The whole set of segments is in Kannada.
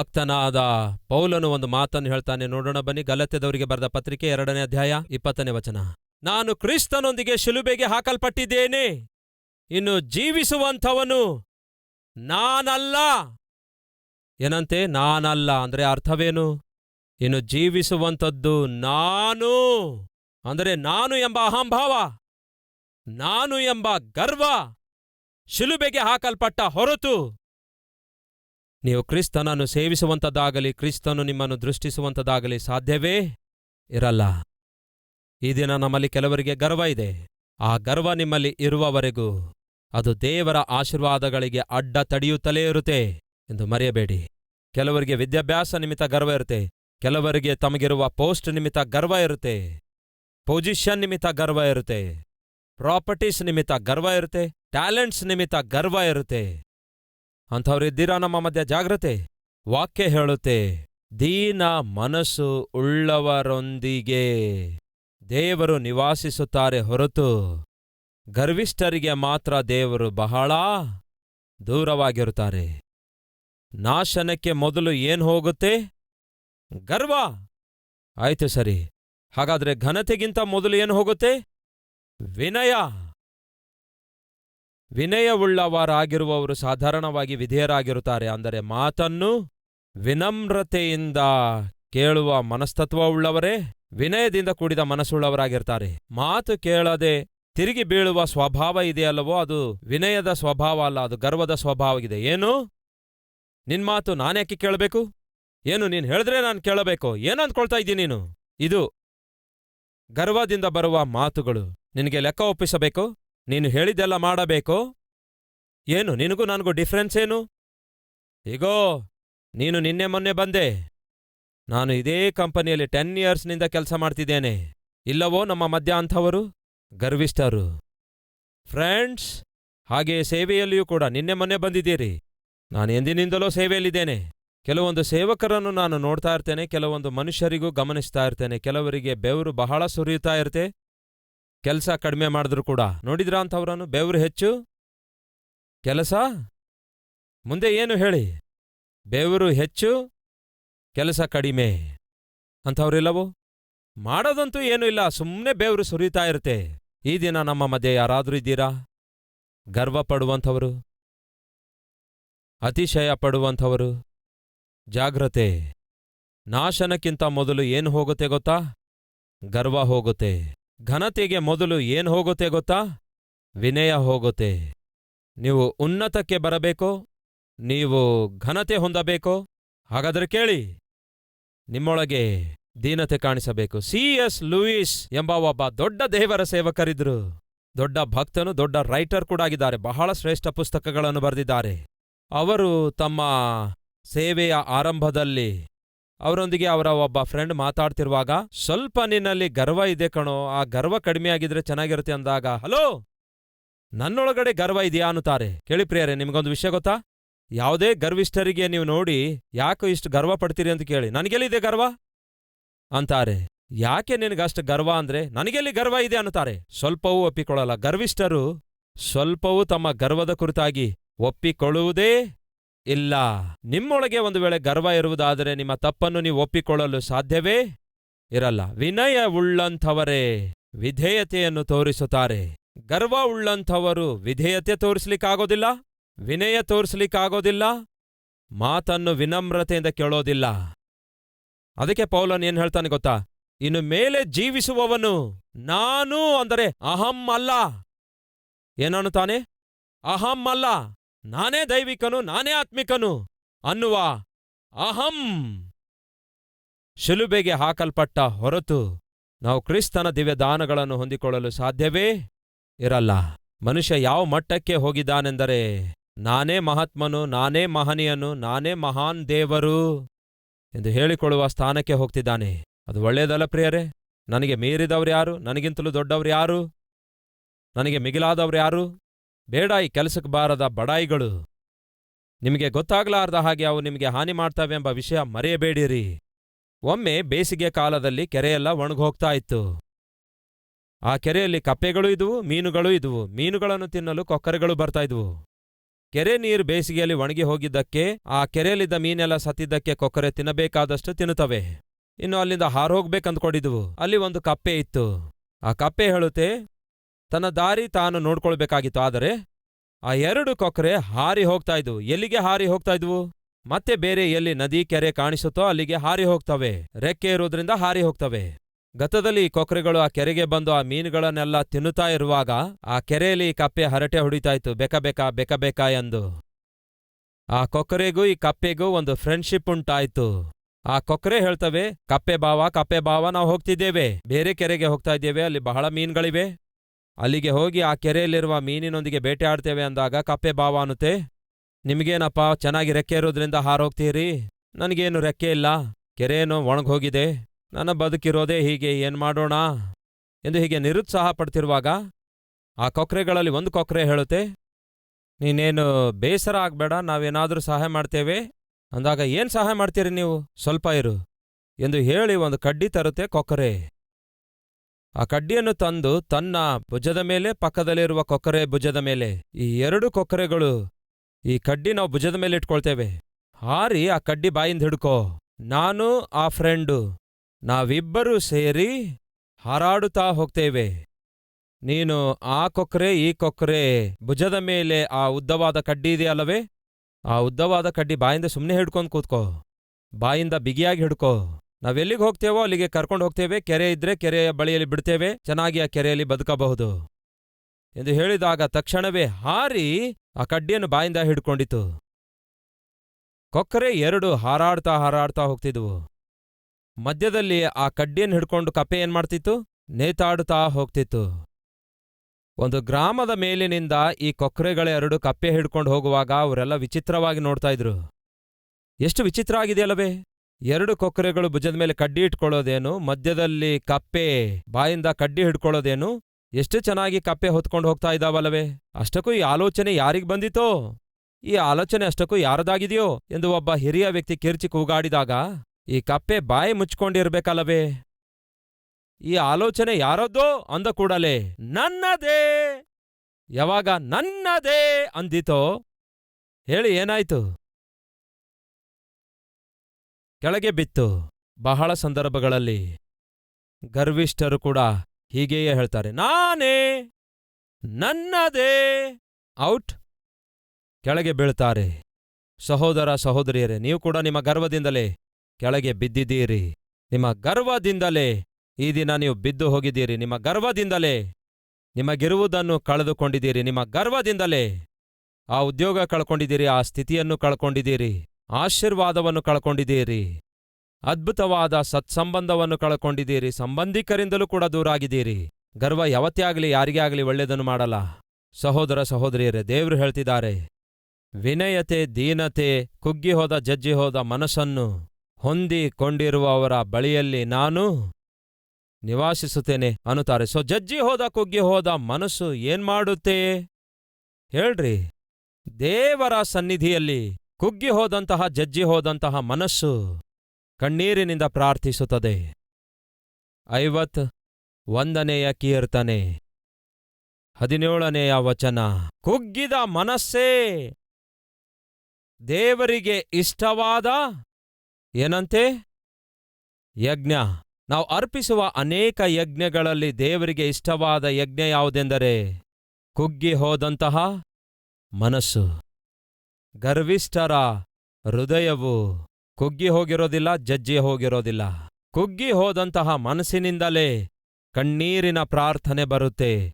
ಭಕ್ತನಾದ ಪೌಲನು ಒಂದು ಮಾತನ್ನು ಹೇಳ್ತಾನೆ. ನೋಡೋಣ ಬನ್ನಿ, ಗಲತ್ಯದವರಿಗೆ ಬರೆದ ಪತ್ರಿಕೆ ಎರಡನೇ ಅಧ್ಯಾಯ ಇಪ್ಪತ್ತನೇ ವಚನ. ನಾನು ಕ್ರಿಸ್ತನೊಂದಿಗೆ ಶಿಲುಬೆಗೆ ಹಾಕಲ್ಪಟ್ಟಿದ್ದೇನೆ. ಇನ್ನು ಜೀವಿಸುವಂಥವನು ನಾನಲ್ಲ. ಏನಂತೆ? ನಾನಲ್ಲ ಅಂದ್ರೆ ಅರ್ಥವೇನು? ಇನ್ನು ಜೀವಿಸುವಂಥದ್ದು ನಾನು. ಅಂದರೆ ನಾನು ಎಂಬ ಅಹಂಭಾವ, ನಾನು ಎಂಬ ಗರ್ವ, ಶಿಲುಬೆಗೆ ಹಾಕಲ್ಪಟ್ಟ ಹೊರತು ನೀವು ಕ್ರಿಸ್ತನನ್ನು ಸೇವಿಸುವಂಥದ್ದಾಗಲಿ ಕ್ರಿಸ್ತನು ನಿಮ್ಮನ್ನು ದೃಷ್ಟಿಸುವಂಥದ್ದಾಗಲಿ ಸಾಧ್ಯವೇ? ಇರಲ್ಲ. ಈ ದಿನ ನಮ್ಮಲ್ಲಿ ಕೆಲವರಿಗೆ ಗರ್ವ ಇದೆ. ಆ ಗರ್ವ ನಿಮ್ಮಲ್ಲಿ ಇರುವವರೆಗೂ ಅದು ದೇವರ ಆಶೀರ್ವಾದಗಳಿಗೆ ಅಡ್ಡ ತಡೆಯುತ್ತಲೇ ಇರುತ್ತೆ ಎಂದು ಮರೆಯಬೇಡಿ. ಕೆಲವರಿಗೆ ವಿದ್ಯಾಭ್ಯಾಸ ನಿಮಿತ್ತ ಗರ್ವ ಇರುತ್ತೆ. ಕೆಲವರಿಗೆ ತಮಗಿರುವ ಪೋಸ್ಟ್ ನಿಮಿತ್ತ ಗರ್ವ ಇರುತ್ತೆ. ಪೊಸಿಷನ್ ನಿಮಿತ್ತ ಗರ್ವ ಇರುತ್ತೆ. ಪ್ರಾಪರ್ಟೀಸ್ ನಿಮಿತ್ತ ಗರ್ವ ಇರುತ್ತೆ. ಟ್ಯಾಲೆಂಟ್ಸ್ ನಿಮಿತ್ತ ಗರ್ವ ಇರುತ್ತೆ. ಅಂಥವ್ರಿದ್ದೀರಾ ನಮ್ಮ ಮಧ್ಯ? ಜಾಗ್ರತೆ. ವಾಕ್ಯ ಹೇಳುತ್ತೆ, ದೀನ ಮನಸ್ಸು ಉಳ್ಳವರೊಂದಿಗೆ ದೇವರು ನಿವಾಸಿಸುತ್ತಾರೆ ಹೊರತು ಗರ್ವಿಷ್ಠರಿಗೆ ಮಾತ್ರ ದೇವರು ಬಹಳ ದೂರವಾಗಿರುತ್ತಾರೆ. ನಾಶನಕ್ಕೆ ಮೊದಲು ಏನ್ ಹೋಗುತ್ತೆ? ಗರ್ವ. ಆಯ್ತು ಸರಿ. ಹಾಗಾದ್ರೆ ಘನತೆಗಿಂತ ಮೊದಲು ಏನು ಹೋಗುತ್ತೆ? ವಿನಯ. ವಿನಯವುಳ್ಳವರಾಗಿರುವವರು ಸಾಧಾರಣವಾಗಿ ವಿಧೇಯರಾಗಿರುತ್ತಾರೆ. ಅಂದರೆ ಮಾತನ್ನು ವಿನಮ್ರತೆಯಿಂದ ಕೇಳುವ ಮನಸ್ತತ್ವವುಳ್ಳವರೇ, ವಿನಯದಿಂದ ಕೂಡಿದ ಮನಸ್ಸುಳ್ಳವರಾಗಿರ್ತಾರೆ. ಮಾತು ಕೇಳದೆ ತಿರುಗಿ ಬೀಳುವ ಸ್ವಭಾವ ಇದೆಯಲ್ಲವೋ, ಅದು ವಿನಯದ ಸ್ವಭಾವ ಅಲ್ಲ, ಅದು ಗರ್ವದ ಸ್ವಭಾವವಿದೆ ಏನು? ನಿನ್ ಮಾತು ನಾನ್ಯಾಕೆ ಕೇಳಬೇಕು? ಏನು, ನೀನ್ ಹೇಳಿದ್ರೆ ನಾನು ಕೇಳಬೇಕು? ಏನು ಅಂದ್ಕೊಳ್ತಾ ಇದ್ದೀನಿ ನೀನು? ಇದು ಗರ್ವದಿಂದ ಬರುವ ಮಾತುಗಳು. ನಿನಗೆ ಲೆಕ್ಕ ಒಪ್ಪಿಸಬೇಕು? ನೀನು ಹೇಳಿದ್ದೆಲ್ಲ ಮಾಡಬೇಕು? ಏನು, ನಿನಗೂ ನನಗೂ ಡಿಫ್ರೆನ್ಸ್ ಏನು? ಈಗೋ ನೀನು ನಿನ್ನೆ ಮೊನ್ನೆ ಬಂದೆ. ನಾನು ಇದೇ ಕಂಪನಿಯಲ್ಲಿ ಟೆನ್ ಇಯರ್ಸ್ನಿಂದ ಕೆಲಸ ಮಾಡ್ತಿದ್ದೇನೆ. ಇಲ್ಲವೋ ನಮ್ಮ ಮಧ್ಯ ಅಂಥವರು? ಗರ್ವಿಷ್ಠರು. ಫ್ರೆಂಡ್ಸ್ ಹಾಗೆ ಸೇವೆಯಲ್ಲಿಯೂ ಕೂಡ ನಿನ್ನೆ ಮೊನ್ನೆ ಬಂದಿದ್ದೀರಿ. ನಾನು ಎಂದಿನಿಂದಲೋ ಸೇವೆಯಲ್ಲಿದ್ದೇನೆ. ಕೆಲವೊಂದು ಸೇವಕರನ್ನು ನಾನು ನೋಡ್ತಾ ಇರ್ತೇನೆ, ಕೆಲವೊಂದು ಮನುಷ್ಯರಿಗೂ ಗಮನಿಸ್ತಾ ಇರ್ತೇನೆ, ಕೆಲವರಿಗೆ ಬೆವರು ಬಹಳ ಸುರಿಯುತ್ತಾ ಇರುತ್ತೆ. ಕೆಲಸ ಕಡಿಮೆ ಮಾಡಿದ್ರು ಕೂಡ. ನೋಡಿದ್ರಾ ಅಂಥವ್ರನ್ನು? ಬೆವರು ಹೆಚ್ಚು? ಕೆಲಸ? ಮುಂದೆ ಏನು ಹೇಳಿ? ಬೆವರು ಹೆಚ್ಚು? ಕೆಲಸ ಕಡಿಮೆ? ಅಂಥವ್ರಿಲ್ಲವೋ? ಮಾಡೋದಂತೂ ಏನೂ ಇಲ್ಲ. ಸುಮ್ಮನೆ ಬೆವರು ಸುರಿತಾ ಇರುತ್ತೆ. ಈ ದಿನ ನಮ್ಮ ಮಧ್ಯೆ ಯಾರಾದರೂ ಇದ್ದೀರಾ? ಗರ್ವ ಪಡುವಂಥವರು ಅತಿಶಯ ಪಡುವಂಥವರು ಜಾಗ್ರತೆ. ನಾಶನಕ್ಕಿಂತ ಮೊದಲು ಏನು ಹೋಗುತ್ತೆ ಗೊತ್ತಾ? ಗರ್ವ ಹೋಗುತ್ತೆ. ಘನತೆಗೆ ಮೊದಲು ಏನು ಹೋಗುತ್ತೆ ಗೊತ್ತಾ? ವಿನಯ ಹೋಗುತ್ತೆ. ನೀವು ಉನ್ನತಕ್ಕೆ ಬರಬೇಕೋ? ನೀವು ಘನತೆ ಹೊಂದಬೇಕೋ? ಹಾಗಾದರೆ ಕೇಳಿ. ನಿಮ್ಮೊಳಗೆ ದೀನತೆ ಕಾಣಿಸಬೇಕು. ಸಿ ಎಸ್ ಲೂಯಿಸ್ ಎಂಬ ಒಬ್ಬ ದೊಡ್ಡ ದೇವರ ಸೇವಕರಿದ್ರು. ದೊಡ್ಡ ಭಕ್ತನು, ದೊಡ್ಡ ರೈಟರ್ ಕೂಡ ಆಗಿದ್ದಾರೆ. ಬಹಳ ಶ್ರೇಷ್ಠ ಪುಸ್ತಕಗಳನ್ನು ಬರೆದಿದ್ದಾರೆ. ಅವರು ತಮ್ಮ ಸೇವೆಯ ಆರಂಭದಲ್ಲಿ ಅವರೊಂದಿಗೆ ಅವರ ಒಬ್ಬ ಫ್ರೆಂಡ್ ಮಾತಾಡ್ತಿರುವಾಗ, ಸ್ವಲ್ಪ ನಿನ್ನಲ್ಲಿ ಗರ್ವ ಇದೆ ಕಣೋ, ಆ ಗರ್ವ ಕಡಿಮೆ ಆಗಿದ್ರೆ ಚೆನ್ನಾಗಿರುತ್ತೆ ಅಂದಾಗ, ಹಲೋ, ನನ್ನೊಳಗಡೆ ಗರ್ವ ಇದೆಯಾ? ಅನ್ನುತ್ತಾರೆ. ಕೇಳಿ ಪ್ರಿಯರೇ, ನಿಮ್ಗೊಂದು ವಿಷಯ ಗೊತ್ತಾ? ಯಾವುದೇ ಗರ್ವಿಷ್ಠರಿಗೆ ನೀವು ನೋಡಿ, ಯಾಕೆ ಇಷ್ಟು ಗರ್ವ ಪಡ್ತೀರಿ? ಅಂತ ಕೇಳಿ. ನನಗೆಲ್ಲಿದೆ ಗರ್ವ? ಅಂತಾರೆ. ಯಾಕೆ ನಿನಗಷ್ಟು ಗರ್ವ ಅಂದ್ರೆ, ನನಗೆಲ್ಲಿ ಗರ್ವ ಇದೆ? ಅನ್ನುತ್ತಾರೆ. ಸ್ವಲ್ಪವೂ ಒಪ್ಪಿಕೊಳ್ಳಲ್ಲ. ಗರ್ವಿಷ್ಠರು, ಸ್ವಲ್ಪವೂ ತಮ್ಮ ಗರ್ವದ ಕುರಿತಾಗಿ ಒಪ್ಪಿಕೊಳ್ಳುವುದೇ ಇಲ್ಲ. ನಿಮ್ಮೊಳಗೆ ಒಂದು ವೇಳೆ ಗರ್ವ ಇರುವುದಾದರೆ ನಿಮ್ಮ ತಪ್ಪನ್ನು ನೀವು ಒಪ್ಪಿಕೊಳ್ಳಲು ಸಾಧ್ಯವೇ? ಇರಲ್ಲ. ವಿನಯ ಉಳ್ಳಂಥವರೇ, ವಿಧೇಯತೆಯನ್ನು ತೋರಿಸುತ್ತಾರೆ. ಗರ್ವ ಉಳ್ಳಂಥವರು ವಿಧೇಯತೆ ತೋರಿಸ್ಲಿಕ್ಕಾಗೋದಿಲ್ಲ? ವಿನಯ ತೋರಿಸ್ಲಿಕ್ಕಾಗೋದಿಲ್ಲ? ಮಾತನ್ನು ವಿನಮ್ರತೆಯಿಂದ ಕೇಳೋದಿಲ್ಲ. ಅದಕ್ಕೆ ಪೌಲನ್ ಏನ್ ಹೇಳ್ತಾನೆ ಗೊತ್ತಾ? ಇನ್ನು ಮೇಲೆ ಜೀವಿಸುವವನು ನಾನು ಅಂದರೆ ಅಹಂ ಅಲ್ಲ. ಏನನ್ನು ತಾನೆ ಅಹಂ ಅಲ್ಲ. ನಾನೇ ದೈವಿಕನು, ನಾನೇ ಆತ್ಮಿಕನು ಅನ್ನುವ ಅಹಂ ಶಿಲುಬೆಗೆ ಹಾಕಲ್ಪಟ್ಟ ಹೊರತು ನಾವು ಕ್ರಿಸ್ತನ ದಿವ್ಯದಾನಗಳನ್ನು ಹೊಂದಿಕೊಳ್ಳಲು ಸಾಧ್ಯವೇ ಇರಲ್ಲ. ಮನುಷ್ಯ ಯಾವ ಮಟ್ಟಕ್ಕೆ ಹೋಗಿದ್ದಾನೆಂದರೆ ನಾನೇ ಮಹಾತ್ಮನು, ನಾನೇ ಮಹನೀಯನು, ನಾನೇ ಮಹಾನ್ ದೇವರು ಎಂದು ಹೇಳಿಕೊಳ್ಳುವ ಸ್ಥಾನಕ್ಕೆ ಹೋಗ್ತಿದ್ದಾನೆ. ಅದು ಒಳ್ಳೆಯದಲ್ಲ ಪ್ರಿಯರೇ? ನನಗೆ ಮೀರಿದವ್ರು ಯಾರು? ನನಗಿಂತಲೂ ದೊಡ್ಡವ್ರು ಯಾರು? ನನಗೆ ಮಿಗಿಲಾದವ್ರು ಯಾರು? ಬೇಡ ಈ ಕೆಲಸಕ್ಕೆ ಬಾರದ ಬಡಾಯಿಗಳು. ನಿಮಗೆ ಗೊತ್ತಾಗ್ಲಾರ್ದ ಹಾಗೆ ಅವು ನಿಮಗೆ ಹಾನಿ ಮಾಡ್ತವೆಂಬ ವಿಷಯ ಮರೆಯಬೇಡಿರಿ. ಒಮ್ಮೆ ಬೇಸಿಗೆ ಕಾಲದಲ್ಲಿ ಕೆರೆಯೆಲ್ಲ ಒಣಗೋಗ್ತಾ ಇತ್ತು. ಆ ಕೆರೆಯಲ್ಲಿ ಕಪ್ಪೆಗಳೂ ಇದುವು, ಮೀನುಗಳೂ ಇದುವು. ಮೀನುಗಳನ್ನು ತಿನ್ನಲು ಕೊಕ್ಕರೆಗಳು ಬರ್ತಾ ಇದ್ವು. ಕೆರೆ ನೀರು ಬೇಸಿಗೆಯಲ್ಲಿ ಒಣಗಿ ಹೋಗಿದ್ದಕ್ಕೆ, ಆ ಕೆರೆಯಲ್ಲಿದ್ದ ಮೀನೆಲ್ಲ ಸತ್ತಿದ್ದಕ್ಕೆ ಕೊಕ್ಕರೆ ತಿನ್ನಬೇಕಾದಷ್ಟು ತಿನ್ನುತ್ತವೆ. ಇನ್ನು ಅಲ್ಲಿಂದ ಹಾರೋಗ್ಬೇಕಂದ್ಕೊಂಡಿದ್ವು. ಅಲ್ಲಿ ಒಂದು ಕಪ್ಪೆ ಇತ್ತು. ಆ ಕಪ್ಪೆ ಹೇಳುತ್ತೆ ತನ್ನ ದಾರಿ ತಾನು ನೋಡ್ಕೊಳ್ಬೇಕಾಗಿತ್ತು. ಆದರೆ ಆ ಎರಡು ಕೊಕ್ಕರೆ ಹಾರಿ ಹೋಗ್ತಾ ಇದ್ವು. ಎಲ್ಲಿಗೆ ಹಾರಿ ಹೋಗ್ತಾ ಇದ್ವು? ಮತ್ತೆ ಬೇರೆ ಎಲ್ಲಿ ನದಿ, ಕೆರೆ ಕಾಣಿಸುತ್ತೋ ಅಲ್ಲಿಗೆ ಹಾರಿ ಹೋಗ್ತವೆ. ರೆಕ್ಕೆ ಇರೋದ್ರಿಂದ ಹಾರಿ ಹೋಗ್ತವೆ. ಗತದಲ್ಲಿ ಈ ಕೊಕ್ಕರೆಗಳು ಆ ಕೆರೆಗೆ ಬಂದು ಆ ಮೀನುಗಳನ್ನೆಲ್ಲ ತಿನ್ನುತ್ತಾ ಇರುವಾಗ ಆ ಕೆರೆಯಲ್ಲಿ ಕಪ್ಪೆ ಹರಟೆ ಹೊಡಿತಾ ಇತ್ತು. ಬೆಕ ಬೆಕ ಬೆಕ ಬೆಕ ಎಂದು. ಆ ಕೊಕ್ಕರೆಗೂ ಈ ಕಪ್ಪೆಗೂ ಒಂದು ಫ್ರೆಂಡ್ಶಿಪ್ ಉಂಟಾಯ್ತು. ಆ ಕೊಕ್ಕರೆ ಹೇಳ್ತವೆ, ಕಪ್ಪೆ ಬಾವ ಕಪ್ಪೆ ಬಾವ, ನಾವು ಹೋಗ್ತಿದ್ದೇವೆ. ಬೇರೆ ಕೆರೆಗೆ ಹೋಗ್ತಾ ಇದ್ದೇವೆ. ಅಲ್ಲಿ ಬಹಳ ಮೀನುಗಳಿವೆ. ಅಲ್ಲಿಗೆ ಹೋಗಿ ಆ ಕೆರೆಯಲ್ಲಿರುವ ಮೀನಿನೊಂದಿಗೆ ಬೇಟೆ ಆಡ್ತೇವೆ ಅಂದಾಗ ಕಪ್ಪೆ ಬಾವ ಅನ್ನುತ್ತೆ. ನಿಮಗೇನಪ್ಪ, ಚೆನ್ನಾಗಿ ರೆಕ್ಕೆ ಇರೋದ್ರಿಂದ ಹಾರೋಗ್ತೀರಿ? ನನಗೇನು ರೆಕ್ಕೆ ಇಲ್ಲ. ಕೆರೆಯೇನೋ ಒಣಗೋಗಿದೆ ನನ್ನ ಬದುಕಿರೋದೇ ಹೀಗೆ, ಏನ್ ಮಾಡೋಣ? ಎಂದು ಹೀಗೆ ನಿರುತ್ಸಾಹ ಪಡ್ತಿರುವಾಗ ಆ ಕೊಕ್ರೆಗಳಲ್ಲಿ ಒಂದು ಕೊಕ್ರೆ ಹೇಳುತ್ತೆ, ನೀನೇನು ಬೇಸರ ಆಗ್ಬೇಡ, ನಾವೇನಾದರೂ ಸಹಾಯ ಮಾಡ್ತೇವೆ. ಅಂದಾಗ ಏನ್ ಸಹಾಯ ಮಾಡ್ತೀರಿ ನೀವು? ಸ್ವಲ್ಪ ಇರು. ಎಂದು ಹೇಳಿ ಒಂದು ಕಡ್ಡಿ ತರುತ್ತೆ ಕೊಕ್ಕರೆ ಆ ಕಡ್ಡಿಯನ್ನು ತಂದು ತನ್ನ ಭುಜದ ಮೇಲೆ, ಪಕ್ಕದಲ್ಲಿರುವ ಕೊಕ್ಕರೆ ಭುಜದ ಮೇಲೆ, ಈ ಎರಡು ಕೊಕ್ಕರೆಗಳು ಈ ಕಡ್ಡಿ ನಾವು ಭುಜದ ಮೇಲೆ ಇಟ್ಕೊಳ್ತೇವೆ. ಹಾರಿ ಆ ಕಡ್ಡಿ ಬಾಯಿಂದ ಹಿಡ್ಕೋ. ನಾನು, ಆ ಫ್ರೆಂಡು, ನಾವಿಬ್ಬರೂ ಸೇರಿ ಹಾರಾಡುತ್ತಾ ಹೋಗ್ತೇವೆ. ನೀನು ಆ ಕೊಕ್ಕರೆ, ಈ ಕೊಕ್ಕರೆ ಭುಜದ ಮೇಲೆ ಆ ಉದ್ದವಾದ ಕಡ್ಡಿ ಇದೆಯಲ್ಲವೇ? ಆ ಉದ್ದವಾದ ಕಡ್ಡಿ ಬಾಯಿಂದ ಸುಮ್ಮನೆ ಹಿಡ್ಕೊಂಡು ಕೂತ್ಕೋ. ಬಾಯಿಂದ ಬಿಗಿಯಾಗಿ ಹಿಡ್ಕೋ. ನಾವೆಲ್ಲಿಗೆ ಹೋಗ್ತೇವೋ ಅಲ್ಲಿಗೆ ಕರ್ಕೊಂಡು ಹೋಗ್ತೇವೆ. ಕೆರೆ ಇದ್ರೆ ಕೆರೆಯ ಬಳಿಯಲ್ಲಿ ಬಿಡ್ತೇವೆ. ಚೆನ್ನಾಗಿ ಆ ಕೆರೆಯಲ್ಲಿ ಬದುಕಬಹುದು. ಎಂದು ಹೇಳಿದಾಗ ತಕ್ಷಣವೇ ಹಾರಿ ಆ ಕಡ್ಡಿಯನ್ನು ಬಾಯಿಂದ ಹಿಡ್ಕೊಂಡಿತು. ಕೊಕ್ಕರೆ ಎರಡು ಹಾರಾಡ್ತಾ ಹಾರಾಡ್ತಾ ಹೋಗ್ತಿದ್ವು. ಮಧ್ಯದಲ್ಲಿ ಆ ಕಡ್ಡಿಯನ್ನು ಹಿಡ್ಕೊಂಡು ಕಪ್ಪೆ ಏನ್ಮಾಡ್ತಿತ್ತು ನೇತಾಡುತ್ತಾ ಹೋಗ್ತಿತ್ತು. ಒಂದು ಗ್ರಾಮದ ಮೇಲಿನಿಂದ ಈ ಕೊಕ್ಕರೆಗಳೆರಡು ಕಪ್ಪೆ ಹಿಡ್ಕೊಂಡು ಹೋಗುವಾಗ ಅವರೆಲ್ಲ ವಿಚಿತ್ರವಾಗಿ ನೋಡ್ತಾ ಇದ್ರು. ಎಷ್ಟು ವಿಚಿತ್ರ ಆಗಿದೆಯಲ್ಲವೇ? ಎರಡು ಕೊಕ್ಕರೆಗಳು ಭುಜದ ಮೇಲೆ ಕಡ್ಡಿ ಇಟ್ಕೊಳ್ಳೋದೇನು? ಮಧ್ಯದಲ್ಲಿ ಕಪ್ಪೆ ಬಾಯಿಂದ ಕಡ್ಡಿ ಹಿಡ್ಕೊಳ್ಳೋದೇನು? ಎಷ್ಟು ಚೆನ್ನಾಗಿ ಕಪ್ಪೆ ಹೊತ್ಕೊಂಡು ಹೋಗ್ತಾ ಇದ್ದಾವಲ್ಲವೇ? ಅಷ್ಟಕ್ಕೂ ಈ ಆಲೋಚನೆ ಯಾರಿಗ್ ಬಂದಿತೋ? ಈ ಆಲೋಚನೆ ಅಷ್ಟಕ್ಕೂ ಯಾರದಾಗಿದೆಯೋ? ಎಂದು ಒಬ್ಬ ಹಿರಿಯ ವ್ಯಕ್ತಿ ಕಿರ್ಚಿ ಕೂಗಾಡಿದಾಗ, ಈ ಕಪ್ಪೆ ಬಾಯಿ ಮುಚ್ಕೊಂಡಿರ್ಬೇಕಲ್ಲವೇ? ಈ ಆಲೋಚನೆ ಯಾರದ್ದೋ ಅಂದ ಕೂಡಲೇ, ನನ್ನದೇ! ಯಾವಾಗ ನನ್ನದೇ ಅಂದಿತೋ? ಹೇಳಿ ಏನಾಯ್ತು? ಕೆಳಗೆ ಬಿತ್ತು. ಬಹಳ ಸಂದರ್ಭಗಳಲ್ಲಿ ಗರ್ವಿಷ್ಠರು ಕೂಡ ಹೀಗೆಯೇ ಹೇಳ್ತಾರೆ, ನಾನೇ ನನ್ನದೇ. ಔಟ್. ಕೆಳಗೆ ಬೀಳ್ತಾರೆ, ಸಹೋದರ, ಸಹೋದರಿಯರೇ, ನೀವು ಕೂಡ ನಿಮ್ಮ ಗರ್ವದಿಂದಲೇ ಕೆಳಗೆ ಬಿದ್ದಿದ್ದೀರಿ. ನಿಮ್ಮ ಗರ್ವದಿಂದಲೇ ಈ ದಿನ ನೀವು ಬಿದ್ದು ಹೋಗಿದ್ದೀರಿ. ನಿಮ್ಮ ಗರ್ವದಿಂದಲೇ ನಿಮಗಿರುವುದನ್ನು ಕಳೆದುಕೊಂಡಿದ್ದೀರಿ. ನಿಮ್ಮ ಗರ್ವದಿಂದಲೇ ಆ ಉದ್ಯೋಗ ಕಳ್ಕೊಂಡಿದ್ದೀರಿ, ಆ ಸ್ಥಿತಿಯನ್ನು ಕಳ್ಕೊಂಡಿದ್ದೀರಿ. ಆಶೀರ್ವಾದವನ್ನು ಕಳ್ಕೊಂಡಿದ್ದೀರಿ. ಅದ್ಭುತವಾದ ಸತ್ಸಂಬಂಧವನ್ನು ಕಳ್ಕೊಂಡಿದ್ದೀರಿ. ಸಂಬಂಧಿಕರಿಂದಲೂ ಕೂಡ ದೂರ ಆಗಿದ್ದೀರಿ ಗರ್ವ ಯಾವತ್ತೇ ಆಗಲಿ ಯಾರಿಗೇ ಆಗಲಿ ಒಳ್ಳೆಯದನ್ನು ಮಾಡಲ್ಲ. ಸಹೋದರ ಸಹೋದರಿಯರೇ, ದೇವ್ರು ಹೇಳ್ತಿದ್ದಾರೆ. ವಿನಯತೆ, ದೀನತೆ, ಕುಗ್ಗಿ ಹೋದ, ಜಜ್ಜಿ ಹೋದ ಮನಸ್ಸನ್ನು ಹೊಂದಿಕೊಂಡಿರುವವರ ಬಳಿಯಲ್ಲಿ ನಾನು ನಿವಾಸಿಸುತ್ತೇನೆ ಅನ್ನುತ್ತಾರೆ. ಸೊ ಜಜ್ಜಿ ಹೋದ, ಕುಗ್ಗಿ ಹೋದ ಮನಸ್ಸು ಏನ್ ಮಾಡುತ್ತೆ ಹೇಳ್ರಿ. ದೇವರ ಸನ್ನಿಧಿಯಲ್ಲಿ ಕುಗ್ಗಿ ಹೋದಂತಹ, ಜಜ್ಜಿ ಮನಸ್ಸು ಕಣ್ಣೀರಿನಿಂದ ಪ್ರಾರ್ಥಿಸುತ್ತದೆ. ಐವತ್ ಒಂದನೆಯ ಕೀರ್ತನೆ. ಹದಿನೇಳನೆಯ ವಚನ. ಕುಗ್ಗಿದ ಮನಸ್ಸೇ, ದೇವರಿಗೆ ಇಷ್ಟವಾದ ಏನಂತೆ? ಯಜ್ಞ. ನಾವು ಅರ್ಪಿಸುವ ಅನೇಕ ಯಜ್ಞಗಳಲ್ಲಿ ದೇವರಿಗೆ ಇಷ್ಟವಾದ ಯಜ್ಞ ಯಾವುದೆಂದರೆ ಕುಗ್ಗಿ ಹೋದಂತಹ ಮನಸ್ಸು. ಗರ್ವಿಷ್ಠರ ಹೃದಯವು ಕುಗ್ಗಿ ಹೋಗಿರೋದಿಲ್ಲ, ಜಜ್ಜಿ ಹೋಗಿರೋದಿಲ್ಲ. ಕುಗ್ಗಿ ಹೋದಂತಹ ಮನಸ್ಸಿನಿಂದಲೇ ಕಣ್ಣೀರಿನ ಪ್ರಾರ್ಥನೆ ಬರುತ್ತೆ.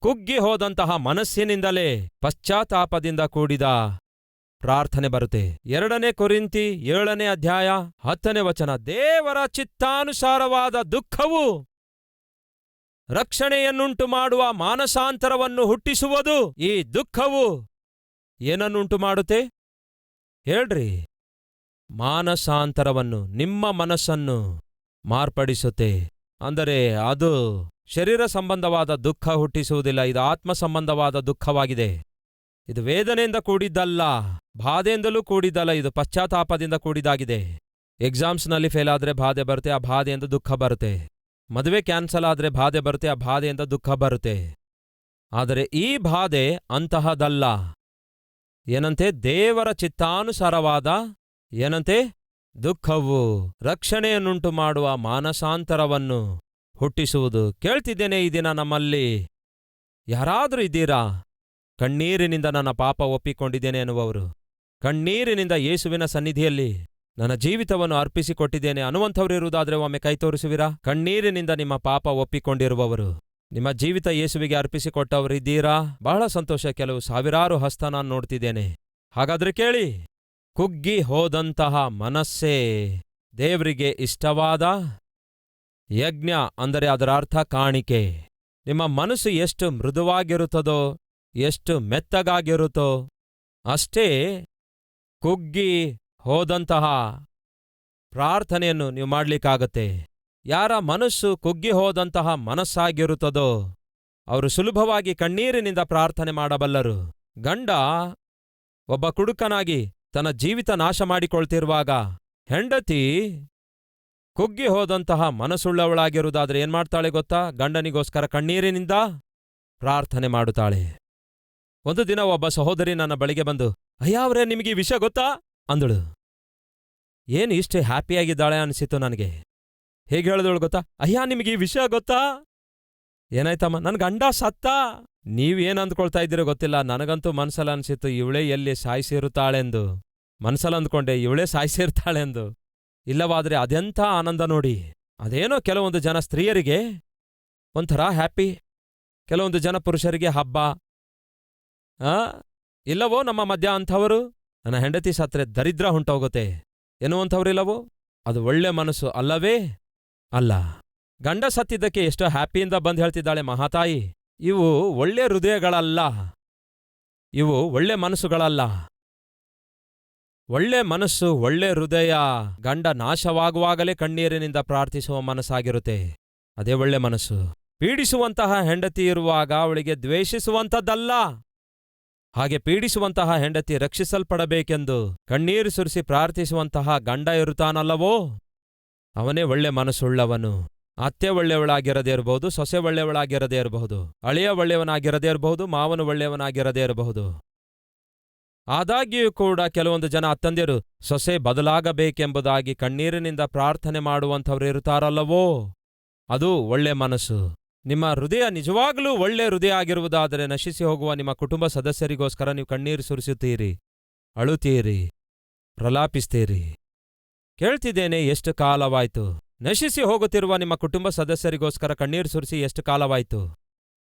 ಕುಗ್ಗಿ ಹೋದಂತಹ ಮನಸ್ಸಿನಿಂದಲೇ ಪಶ್ಚಾತ್ತಾಪದಿಂದ ಕೂಡಿದ ಪ್ರಾರ್ಥನೆ ಬರುತ್ತೆ. ಎರಡನೇ ಕುರಿಂತಿ ಏಳನೇ ಅಧ್ಯಾಯ ಹತ್ತನೇ ವಚನ, ದೇವರ ಚಿತ್ತಾನುಸಾರವಾದ ದುಃಖವು ರಕ್ಷಣೆಯನ್ನುಂಟು ಮಾಡುವ ಮಾನಸಾಂತರವನ್ನು ಹುಟ್ಟಿಸುವುದು. ಈ ದುಃಖವು ಏನನ್ನುಂಟು ಮಾಡುತ್ತೆ? ಹೇಳ್ರಿ. ಮಾನಸಾಂತರವನ್ನು, ನಿಮ್ಮ ಮನಸ್ಸನ್ನು ಮಾರ್ಪಡಿಸುತ್ತೆ. ಅಂದರೆ ಅದು ಶರೀರ ಸಂಬಂಧವಾದ ದುಃಖ ಹುಟ್ಟಿಸುವುದಿಲ್ಲ, ಇದು ಆತ್ಮ ಸಂಬಂಧವಾದ ದುಃಖವಾಗಿದೆ. ಇದು ವೇದನೆಯಿಂದ ಕೂಡಿದ್ದಲ್ಲ, ಬಾಧೆಯಿಂದಲೂ ಕೂಡಿದ್ದಲ್ಲ, ಇದು ಪಶ್ಚಾತ್ತಾಪದಿಂದ ಕೂಡಿದಾಗಿದೆ ಎಕ್ಸಾಮ್ಸ್ನಲ್ಲಿ ಫೇಲ್ ಆದರೆ ಬಾಧೆ ಬರುತ್ತೆ, ಆ ಬಾಧೆಯಿಂದ ದುಃಖ ಬರುತ್ತೆ. ಮದುವೆ ಕ್ಯಾನ್ಸಲ್ ಆದರೆ ಬಾಧೆ ಬರುತ್ತೆ, ಆ ಬಾಧೆಯಿಂದ ದುಃಖ ಬರುತ್ತೆ. ಆದರೆ ಈ ಬಾಧೆ ಅಂತಹದಲ್ಲ. ಏನಂತೆ ದೇವರ ಚಿತ್ತಾನುಸಾರವಾದ ಏನಂತೆ ದುಃಖವು ರಕ್ಷಣೆಯನ್ನುಂಟು ಮಾಡುವ ಮಾನಸಾಂತರವನ್ನು ಹುಟ್ಟಿಸುವುದು. ಕೇಳ್ತಿದ್ದೇನೆ ಈ ದಿನ ನಮ್ಮಲ್ಲಿ. ಯಾರಾದರೂ ಇದ್ದೀರಾ? ಕಣ್ಣೀರಿನಿಂದ ನನ್ನ ಪಾಪ ಒಪ್ಪಿಕೊಂಡಿದ್ದೇನೆ ಎನ್ನುವವರು. ಕಣ್ಣೀರಿನಿಂದ ಯೇಸುವಿನ ಸನ್ನಿಧಿಯಲ್ಲಿ ನನ್ನ ಜೀವಿತವನ್ನು ಅರ್ಪಿಸಿಕೊಟ್ಟಿದ್ದೇನೆ ಅನ್ನುವಂಥವರಿರುವುದಾದ್ರೆ ಒಮ್ಮೆ ಕೈ ತೋರಿಸುವಿರಾ? ಕಣ್ಣೀರಿನಿಂದ ನಿಮ್ಮ ಪಾಪ ಒಪ್ಪಿಕೊಂಡಿರುವವರು. ನಿಮ್ಮ ಜೀವಿತ ಯೇಸುವಿಗೆ ಅರ್ಪಿಸಿಕೊಟ್ಟವರಿದ್ದೀರಾ? ಬಹಳ ಸಂತೋಷ. ಕೆಲವು ಸಾವಿರಾರು ಹಸ್ತ ನಾನು ನೋಡ್ತಿದ್ದೇನೆ. ಹಾಗಾದ್ರೆ ಕೇಳಿ, ಕುಗ್ಗಿ ಹೋದಂತಹ ಮನಸ್ಸೇ ದೇವರಿಗೆ ಇಷ್ಟವಾದ ಯಜ್ಞ ಅಂದರೆ ಅದರ ಅರ್ಥ ಕಾಣಿಕೆ. ನಿಮ್ಮ ಮನಸ್ಸು ಎಷ್ಟು ಮೃದುವಾಗಿರುತ್ತದೋ, ಎಷ್ಟು ಮೆತ್ತಗಾಗಿರುತ್ತೋ, ಅಷ್ಟೇ ಕುಗ್ಗಿ ಹೋದಂತಹ ಪ್ರಾರ್ಥನೆಯನ್ನು ನೀವು ಮಾಡ್ಲಿಕ್ಕಾಗತ್ತೆ. ಯಾರ ಮನಸ್ಸು ಕುಗ್ಗಿ ಹೋದಂತಹ ಮನಸ್ಸಾಗಿರುತ್ತದೋ ಅವರು ಸುಲಭವಾಗಿ ಕಣ್ಣೀರಿನಿಂದ ಪ್ರಾರ್ಥನೆ ಮಾಡಬಲ್ಲರು. ಗಂಡ ಒಬ್ಬ ಕುಡುಕನಾಗಿ ತನ್ನ ಜೀವಿತ ನಾಶ ಮಾಡಿಕೊಳ್ತಿರುವಾಗ ಹೆಂಡತಿ ಕುಗ್ಗಿ ಹೋದಂತಹ ಮನಸ್ಸುಳ್ಳವಳಾಗಿರುವುದಾದ್ರೆ ಏನ್ಮಾಡ್ತಾಳೆ ಗೊತ್ತಾ? ಗಂಡನಿಗೋಸ್ಕರ ಕಣ್ಣೀರಿನಿಂದ ಪ್ರಾರ್ಥನೆ ಮಾಡುತ್ತಾಳೆ. ಒಂದು ದಿನ ಒಬ್ಬ ಸಹೋದರಿ ನನ್ನ ಬಳಿಗೆ ಬಂದು ಅಯ್ಯಾವ್ರೆ ನಿಮಗೆ ಈ ವಿಷಯ ಗೊತ್ತಾ? ಅಂದಳು. ಏನು ಇಷ್ಟೇ ಹ್ಯಾಪಿಯಾಗಿದ್ದಾಳೆ? ಅನಿಸಿತು ನನಗೆ. ಹೇಗೆ ಹೇಳಿದಳು ಗೊತ್ತಾ? ಅಯ್ಯ, ನಿಮಗೆ ಈ ವಿಷಯ ಗೊತ್ತಾ? ಏನಾಯ್ತಮ್ಮ? ನನ್ ಗಂಡ ಸತ್ತ? ನೀವೇನು ಅಂದ್ಕೊಳ್ತಾ ಇದ್ದೀರೋ ಗೊತ್ತಿಲ್ಲ. ನನಗಂತೂ ಮನ್ಸಲ್ಲ ಅನ್ಸಿತ್ತು, ಇವಳೇ ಎಲ್ಲಿ ಸಾಯಿಸಿರುತ್ತಾಳೆಂದು ಮನ್ಸಲ್ಲ ಅಂದ್ಕೊಂಡೆ, ಇವಳೇ ಸಾಯಿಸಿರ್ತಾಳೆಂದು ಇಲ್ಲವಾದ್ರೆ ಅದೆಂಥ ಆನಂದ ನೋಡಿ. ಅದೇನೋ ಕೆಲವೊಂದು ಜನ ಸ್ತ್ರೀಯರಿಗೆ ಒಂಥರ ಹ್ಯಾಪಿ ಕೆಲವೊಂದು ಜನ ಪುರುಷರಿಗೆ ಹಬ್ಬ. ಆ? ಇಲ್ಲವೋ ನಮ್ಮ ಮಧ್ಯ ಅಂಥವರು? ನನ್ನ ಹೆಂಡತಿ ಸತ್ರೆ ದರಿದ್ರ ಹೊಂಟೋಗುತ್ತೆ. ಎನ್ನುವಂಥವ್ರಿಲ್ಲವೋ? ಅದು ಒಳ್ಳೆ ಮನಸ್ಸು ಅಲ್ಲವೇ? ಅಲ್ಲ. ಗಂಡ ಸತ್ತಿದ್ದಕ್ಕೆ ಎಷ್ಟೋ ಹ್ಯಾಪಿಯಿಂದ ಬಂದು ಹೇಳ್ತಿದ್ದಾಳೆ ಮಹಾತಾಯಿ. ಇವು ಒಳ್ಳೆ ಹೃದಯಗಳಲ್ಲ. ಇವು ಒಳ್ಳೆ ಮನಸ್ಸುಗಳಲ್ಲ. ಒಳ್ಳೆ ಮನಸ್ಸು ಒಳ್ಳೆ ಹೃದಯ. ಗಂಡ ನಾಶವಾಗುವಾಗಲೇ ಕಣ್ಣೀರಿನಿಂದ ಪ್ರಾರ್ಥಿಸುವ ಮನಸ್ಸಾಗಿರುತ್ತೆ. ಅದೇ ಒಳ್ಳೆ ಮನಸ್ಸು. ಪೀಡಿಸುವಂತಹ ಹೆಂಡತಿ ಇರುವಾಗ ಅವಳಿಗೆ ದ್ವೇಷಿಸುವಂಥದ್ದಲ್ಲ. ಹಾಗೆ ಪೀಡಿಸುವಂತಹ ಹೆಂಡತಿ ರಕ್ಷಿಸಲ್ಪಡಬೇಕೆಂದು ಕಣ್ಣೀರು ಸುರಿಸಿ ಪ್ರಾರ್ಥಿಸುವಂತಹ ಗಂಡ ಇರುತ್ತಾನಲ್ಲವೋ? ಅವನೇ ಒಳ್ಳೆ ಮನಸ್ಸುಳ್ಳವನು. ಅತ್ತೆ ಒಳ್ಳೆಯವಳಾಗಿರದೇ ಇರಬಹುದು, ಸೊಸೆ ಒಳ್ಳೆಯವಳಾಗಿರದೇ ಇರಬಹುದು, ಅಳಿಯ ಒಳ್ಳೆಯವನಾಗಿರದೇ ಇರಬಹುದು, ಮಾವನು ಒಳ್ಳೆಯವನಾಗಿರದೇ ಇರಬಹುದು. ಆದಾಗ್ಯೂ ಕೂಡ ಕೆಲವೊಂದು ಜನ ಅತ್ತಂದಿರು, ಸೊಸೆ ಬದಲಾಗಬೇಕೆಂಬುದಾಗಿ ಕಣ್ಣೀರಿನಿಂದ ಪ್ರಾರ್ಥನೆ ಮಾಡುವಂಥವರಿರುತ್ತಾರಲ್ಲವೋ ಅದು ಒಳ್ಳೆ ಮನಸ್ಸು. ನಿಮ್ಮ ಹೃದಯ ನಿಜವಾಗಲೂ ಒಳ್ಳೆ ಹೃದಯ ಆಗಿರುವುದಾದರೆ ನಶಿಸಿ ಹೋಗುವ ನಿಮ್ಮ ಕುಟುಂಬ ಸದಸ್ಯರಿಗೋಸ್ಕರ ನೀವು ಕಣ್ಣೀರು ಸುರಿಸುತ್ತೀರಿ, ಅಳುತ್ತೀರಿ, ಪ್ರಲಾಪಿಸ್ತೀರಿ. ಕೇಳ್ತಿದ್ದೇನೆ, ಎಷ್ಟು ಕಾಲವಾಯ್ತು? ನಶಿಸಿ ಹೋಗುತ್ತಿರುವ ನಿಮ್ಮ ಕುಟುಂಬ ಸದಸ್ಯರಿಗೋಸ್ಕರ ಕಣ್ಣೀರು ಸುರಿಸಿ ಎಷ್ಟು ಕಾಲವಾಯ್ತು?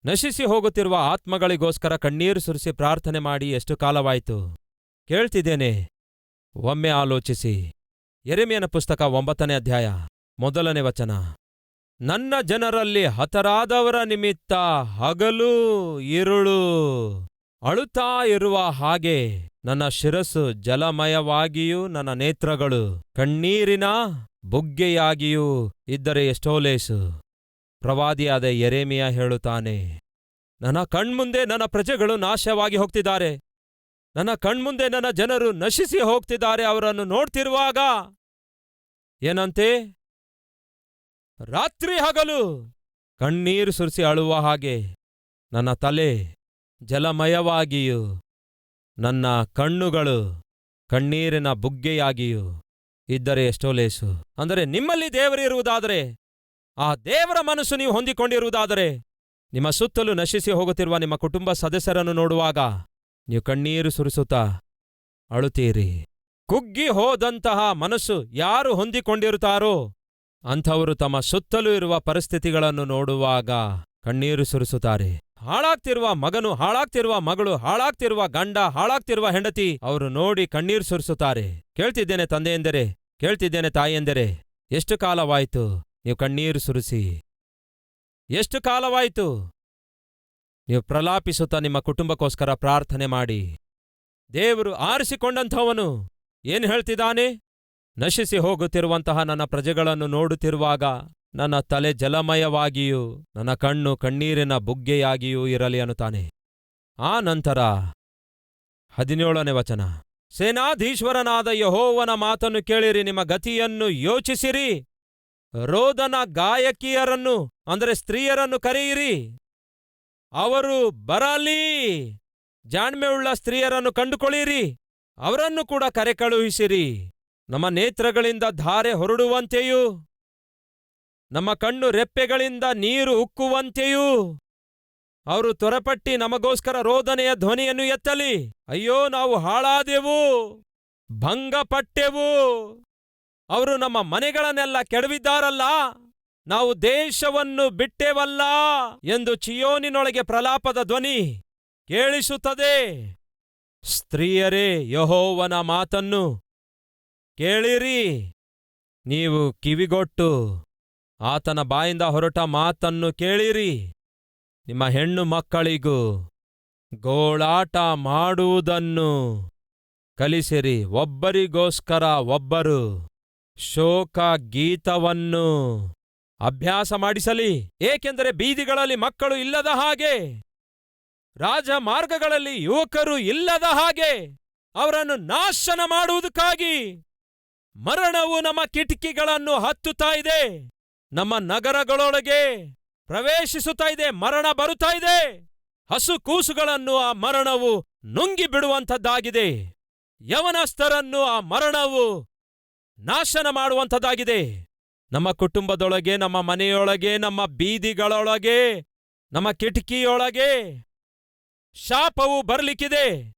ನಶಿಸಿ ಹೋಗುತ್ತಿರುವ ಆತ್ಮಗಳಿಗೋಸ್ಕರ ಕಣ್ಣೀರು ಸುರಿಸಿ ಪ್ರಾರ್ಥನೆ ಮಾಡಿ ಎಷ್ಟು ಕಾಲವಾಯ್ತು? ಕೇಳ್ತಿದ್ದೇನೆ. ಒಮ್ಮೆ ಆಲೋಚಿಸಿ. ಎರೆಮೆಯನ ಪುಸ್ತಕ ಒಂಬತ್ತನೇ ಅಧ್ಯಾಯ, ಮೊದಲನೇ ವಚನ. ನನ್ನ ಜನರಲ್ಲಿ ಹತರಾದವರ ನಿಮಿತ್ತ ಹಗಲು, ಇರುಳು, ಅಳುತ್ತಾ ಇರುವ ಹಾಗೆ ನನ್ನ ಶಿರಸ್ಸು ಜಲಮಯವಾಗಿಯೂ ನನ್ನ ನೇತ್ರಗಳು ಕಣ್ಣೀರಿನ ಬುಗ್ಗೆಯಾಗಿಯೂ ಇದ್ದರೆ ಎಷ್ಟೋ ಲೇಸು ಪ್ರವಾದಿಯಾದ ಎರೇಮಿಯ ಹೇಳುತ್ತಾನೆ, ನನ್ನ ಕಣ್ಮುಂದೆ ನನ್ನ ಪ್ರಜೆಗಳು ನಾಶವಾಗಿ ಹೋಗ್ತಿದ್ದಾರೆ. ನನ್ನ ಕಣ್ಮುಂದೆ ನನ್ನ ಜನರು ನಶಿಸಿ ಹೋಗ್ತಿದ್ದಾರೆ, ಅವರನ್ನು ನೋಡ್ತಿರುವಾಗ ಏನಂತೆ? ರಾತ್ರಿ ಹಗಲು ಕಣ್ಣೀರು ಸುರಿಸಿ ಅಳುವ ಹಾಗೆ ನನ್ನ ತಲೆ ಜಲಮಯವಾಗಿಯೂ ನನ್ನ ಕಣ್ಣುಗಳು ಕಣ್ಣೀರಿನ ಬುಗ್ಗೆಯಾಗಿಯೂ ಇದ್ದರೆ ಎಷ್ಟೋ ಲೇಸು. ಅಂದರೆ ನಿಮ್ಮಲ್ಲಿ ದೇವರಿರುವುದಾದರೆ ಆ ದೇವರ ಮನಸ್ಸು ನೀವು ಹೊಂದಿಕೊಂಡಿರುವುದಾದರೆ, ನಿಮ್ಮ ಸುತ್ತಲೂ ನಶಿಸಿ ಹೋಗುತ್ತಿರುವ ನಿಮ್ಮ ಕುಟುಂಬ ಸದಸ್ಯರನ್ನು ನೋಡುವಾಗ ನೀವು ಕಣ್ಣೀರು ಸುರಿಸುತ್ತಾ ಅಳುತ್ತೀರಿ. ಕುಗ್ಗಿ ಹೋದಂತಹ ಮನಸ್ಸು ಯಾರು ಹೊಂದಿಕೊಂಡಿರುತ್ತಾರೋ, ಅಂಥವರು ತಮ್ಮ ಸುತ್ತಲೂ ಇರುವ ಪರಿಸ್ಥಿತಿಗಳನ್ನು ನೋಡುವಾಗ ಕಣ್ಣೀರು ಸುರಿಸುತ್ತಾರೆ. ಹಾಳಾಗ್ತಿರುವ ಮಗನು ಹಾಳಾಗ್ತಿರುವ ಮಗಳು ಹಾಳಾಗ್ತಿರುವ ಗಂಡ ಹಾಳಾಗ್ತಿರುವ ಹೆಂಡತಿ, ಅವರು ನೋಡಿ ಕಣ್ಣೀರು ಸುರಿಸುತ್ತಾರೆ. ಕೇಳ್ತಿದ್ದೇನೆ ತಂದೆಯೆಂದರೆ, ಕೇಳ್ತಿದ್ದೇನೆ ತಾಯಿಯೆಂದರೆ, ಎಷ್ಟು ಕಾಲವಾಯಿತು? ನೀವು ಕಣ್ಣೀರು ಸುರಿಸಿ. ಎಷ್ಟು ಕಾಲವಾಯಿತು? ನೀವು ಪ್ರಲಾಪಿಸುತ್ತಾ ನಿಮ್ಮ ಕುಟುಂಬಕ್ಕೋಸ್ಕರ ಪ್ರಾರ್ಥನೆ ಮಾಡಿ. ದೇವರು ಆರಿಸಿಕೊಂಡಂಥವನು, ಏನು ಹೇಳ್ತಿದ್ದಾನೆ? ನಶಿಸಿ ಹೋಗುತ್ತಿರುವಂತಹ ನನ್ನ ಪ್ರಜೆಗಳನ್ನು ನೋಡುತ್ತಿರುವಾಗ ನನ್ನ ತಲೆ ಜಲಮಯವಾಗಿಯೂ, ನನ್ನ ಕಣ್ಣು ಕಣ್ಣೀರಿನ ಬುಗ್ಗೆಯಾಗಿಯೂ ಇರಲಿ ಅನ್ನುತ್ತಾನೆ. ಆ ನಂತರ ಹದಿನೇಳನೇ ವಚನ. ಸೇನಾಧೀಶ್ವರನಾದ ಯಹೋವನ ಮಾತನ್ನು ಕೇಳಿರಿ, ನಿಮ್ಮ ಗತಿಯನ್ನು ಯೋಚಿಸಿರಿ. ರೋದನ ಗಾಯಕಿಯರನ್ನು, ಅಂದರೆ ಸ್ತ್ರೀಯರನ್ನು ಕರೆಯಿರಿ. ಅವರು ಬರಲಿ. ಜಾಣ್ಮೆಯುಳ್ಳ ಸ್ತ್ರೀಯರನ್ನು ಕಂಡುಕೊಳ್ಳಿರಿ. ಅವರನ್ನು ಕೂಡ ಕರೆ ಕಳುಹಿಸಿರಿ ನಮ್ಮ ನೇತ್ರಗಳಿಂದ ಧಾರೆ ಹೊರಡುವಂತೆಯೂ ನಮ್ಮ ಕಣ್ಣು ರೆಪ್ಪೆಗಳಿಂದ ನೀರು ಉಕ್ಕುವಂತೆಯೂ ಅವರು ತ್ವರಪಟ್ಟಿ ನಮಗೋಸ್ಕರ ರೋದನೆಯ ಧ್ವನಿಯನ್ನು ಎತ್ತಲಿ. ಅಯ್ಯೋ, ನಾವು ಹಾಳಾದೆವು, ಭಂಗಪಟ್ಟೆವು. ಅವರು ನಮ್ಮ ಮನೆಗಳನ್ನೆಲ್ಲ ಕೆಡವಿದ್ದಾರಲ್ಲ, ನಾವು ದೇಶವನ್ನು ಬಿಟ್ಟೆವಲ್ಲ ಎಂದು ಚಿಯೋನಿನೊಳಗೆ ಪ್ರಲಾಪದ ಧ್ವನಿ ಕೇಳಿಸುತ್ತದೆ. ಸ್ತ್ರೀಯರೇ, ಯಹೋವನ ಮಾತನ್ನು ಕೇಳಿರಿ, ನೀವು ಕಿವಿಗೊಟ್ಟು ಆತನ ಬಾಯಿಂದ ಹೊರಟ ಮಾತನ್ನು ಕೇಳಿರಿ. ನಿಮ್ಮ ಹೆಣ್ಣು ಮಕ್ಕಳಿಗೂ ಗೋಳಾಟ ಮಾಡುವುದನ್ನು ಕಲಿಸಿರಿ. ಒಬ್ಬರಿಗೋಸ್ಕರ ಒಬ್ಬರು ಶೋಕ ಗೀತವನ್ನು ಅಭ್ಯಾಸ ಮಾಡಿಸಲಿ. ಏಕೆಂದರೆ ಬೀದಿಗಳಲ್ಲಿ ಮಕ್ಕಳು ಇಲ್ಲದ ಹಾಗೆ, ರಾಜಮಾರ್ಗಗಳಲ್ಲಿ ಯುವಕರು ಇಲ್ಲದ ಹಾಗೆ ಅವರನ್ನು ನಾಶನ ಮಾಡುವುದಕ್ಕಾಗಿ ಮರಣವು ನಮ್ಮ ಕಿಟಕಿಗಳನ್ನು ಹತ್ತುತ್ತಾ ಇದೆ. ನಮ್ಮ ನಗರಗಳೊಳಗೆ ಪ್ರವೇಶಿಸುತ್ತಾ ಇದೆ, ಮರಣ ಬರುತ್ತಾ ಇದೆ. ಹಸು ಕೂಸುಗಳನ್ನು ಆ ಮರಣವು ನುಂಗಿ ಬಿಡುವಂಥದ್ದಾಗಿದೆ. ಯವನಸ್ಥರನ್ನು ಆ ಮರಣವು ನಾಶನ ಮಾಡುವಂಥದ್ದಾಗಿದೆ. ನಮ್ಮ ಕುಟುಂಬದೊಳಗೆ, ನಮ್ಮ ಮನೆಯೊಳಗೆ, ನಮ್ಮ ಬೀದಿಗಳೊಳಗೆ, ನಮ್ಮ ಕಿಟಕಿಯೊಳಗೆ ಶಾಪವು ಬರಲಿಕ್ಕಿದೆ,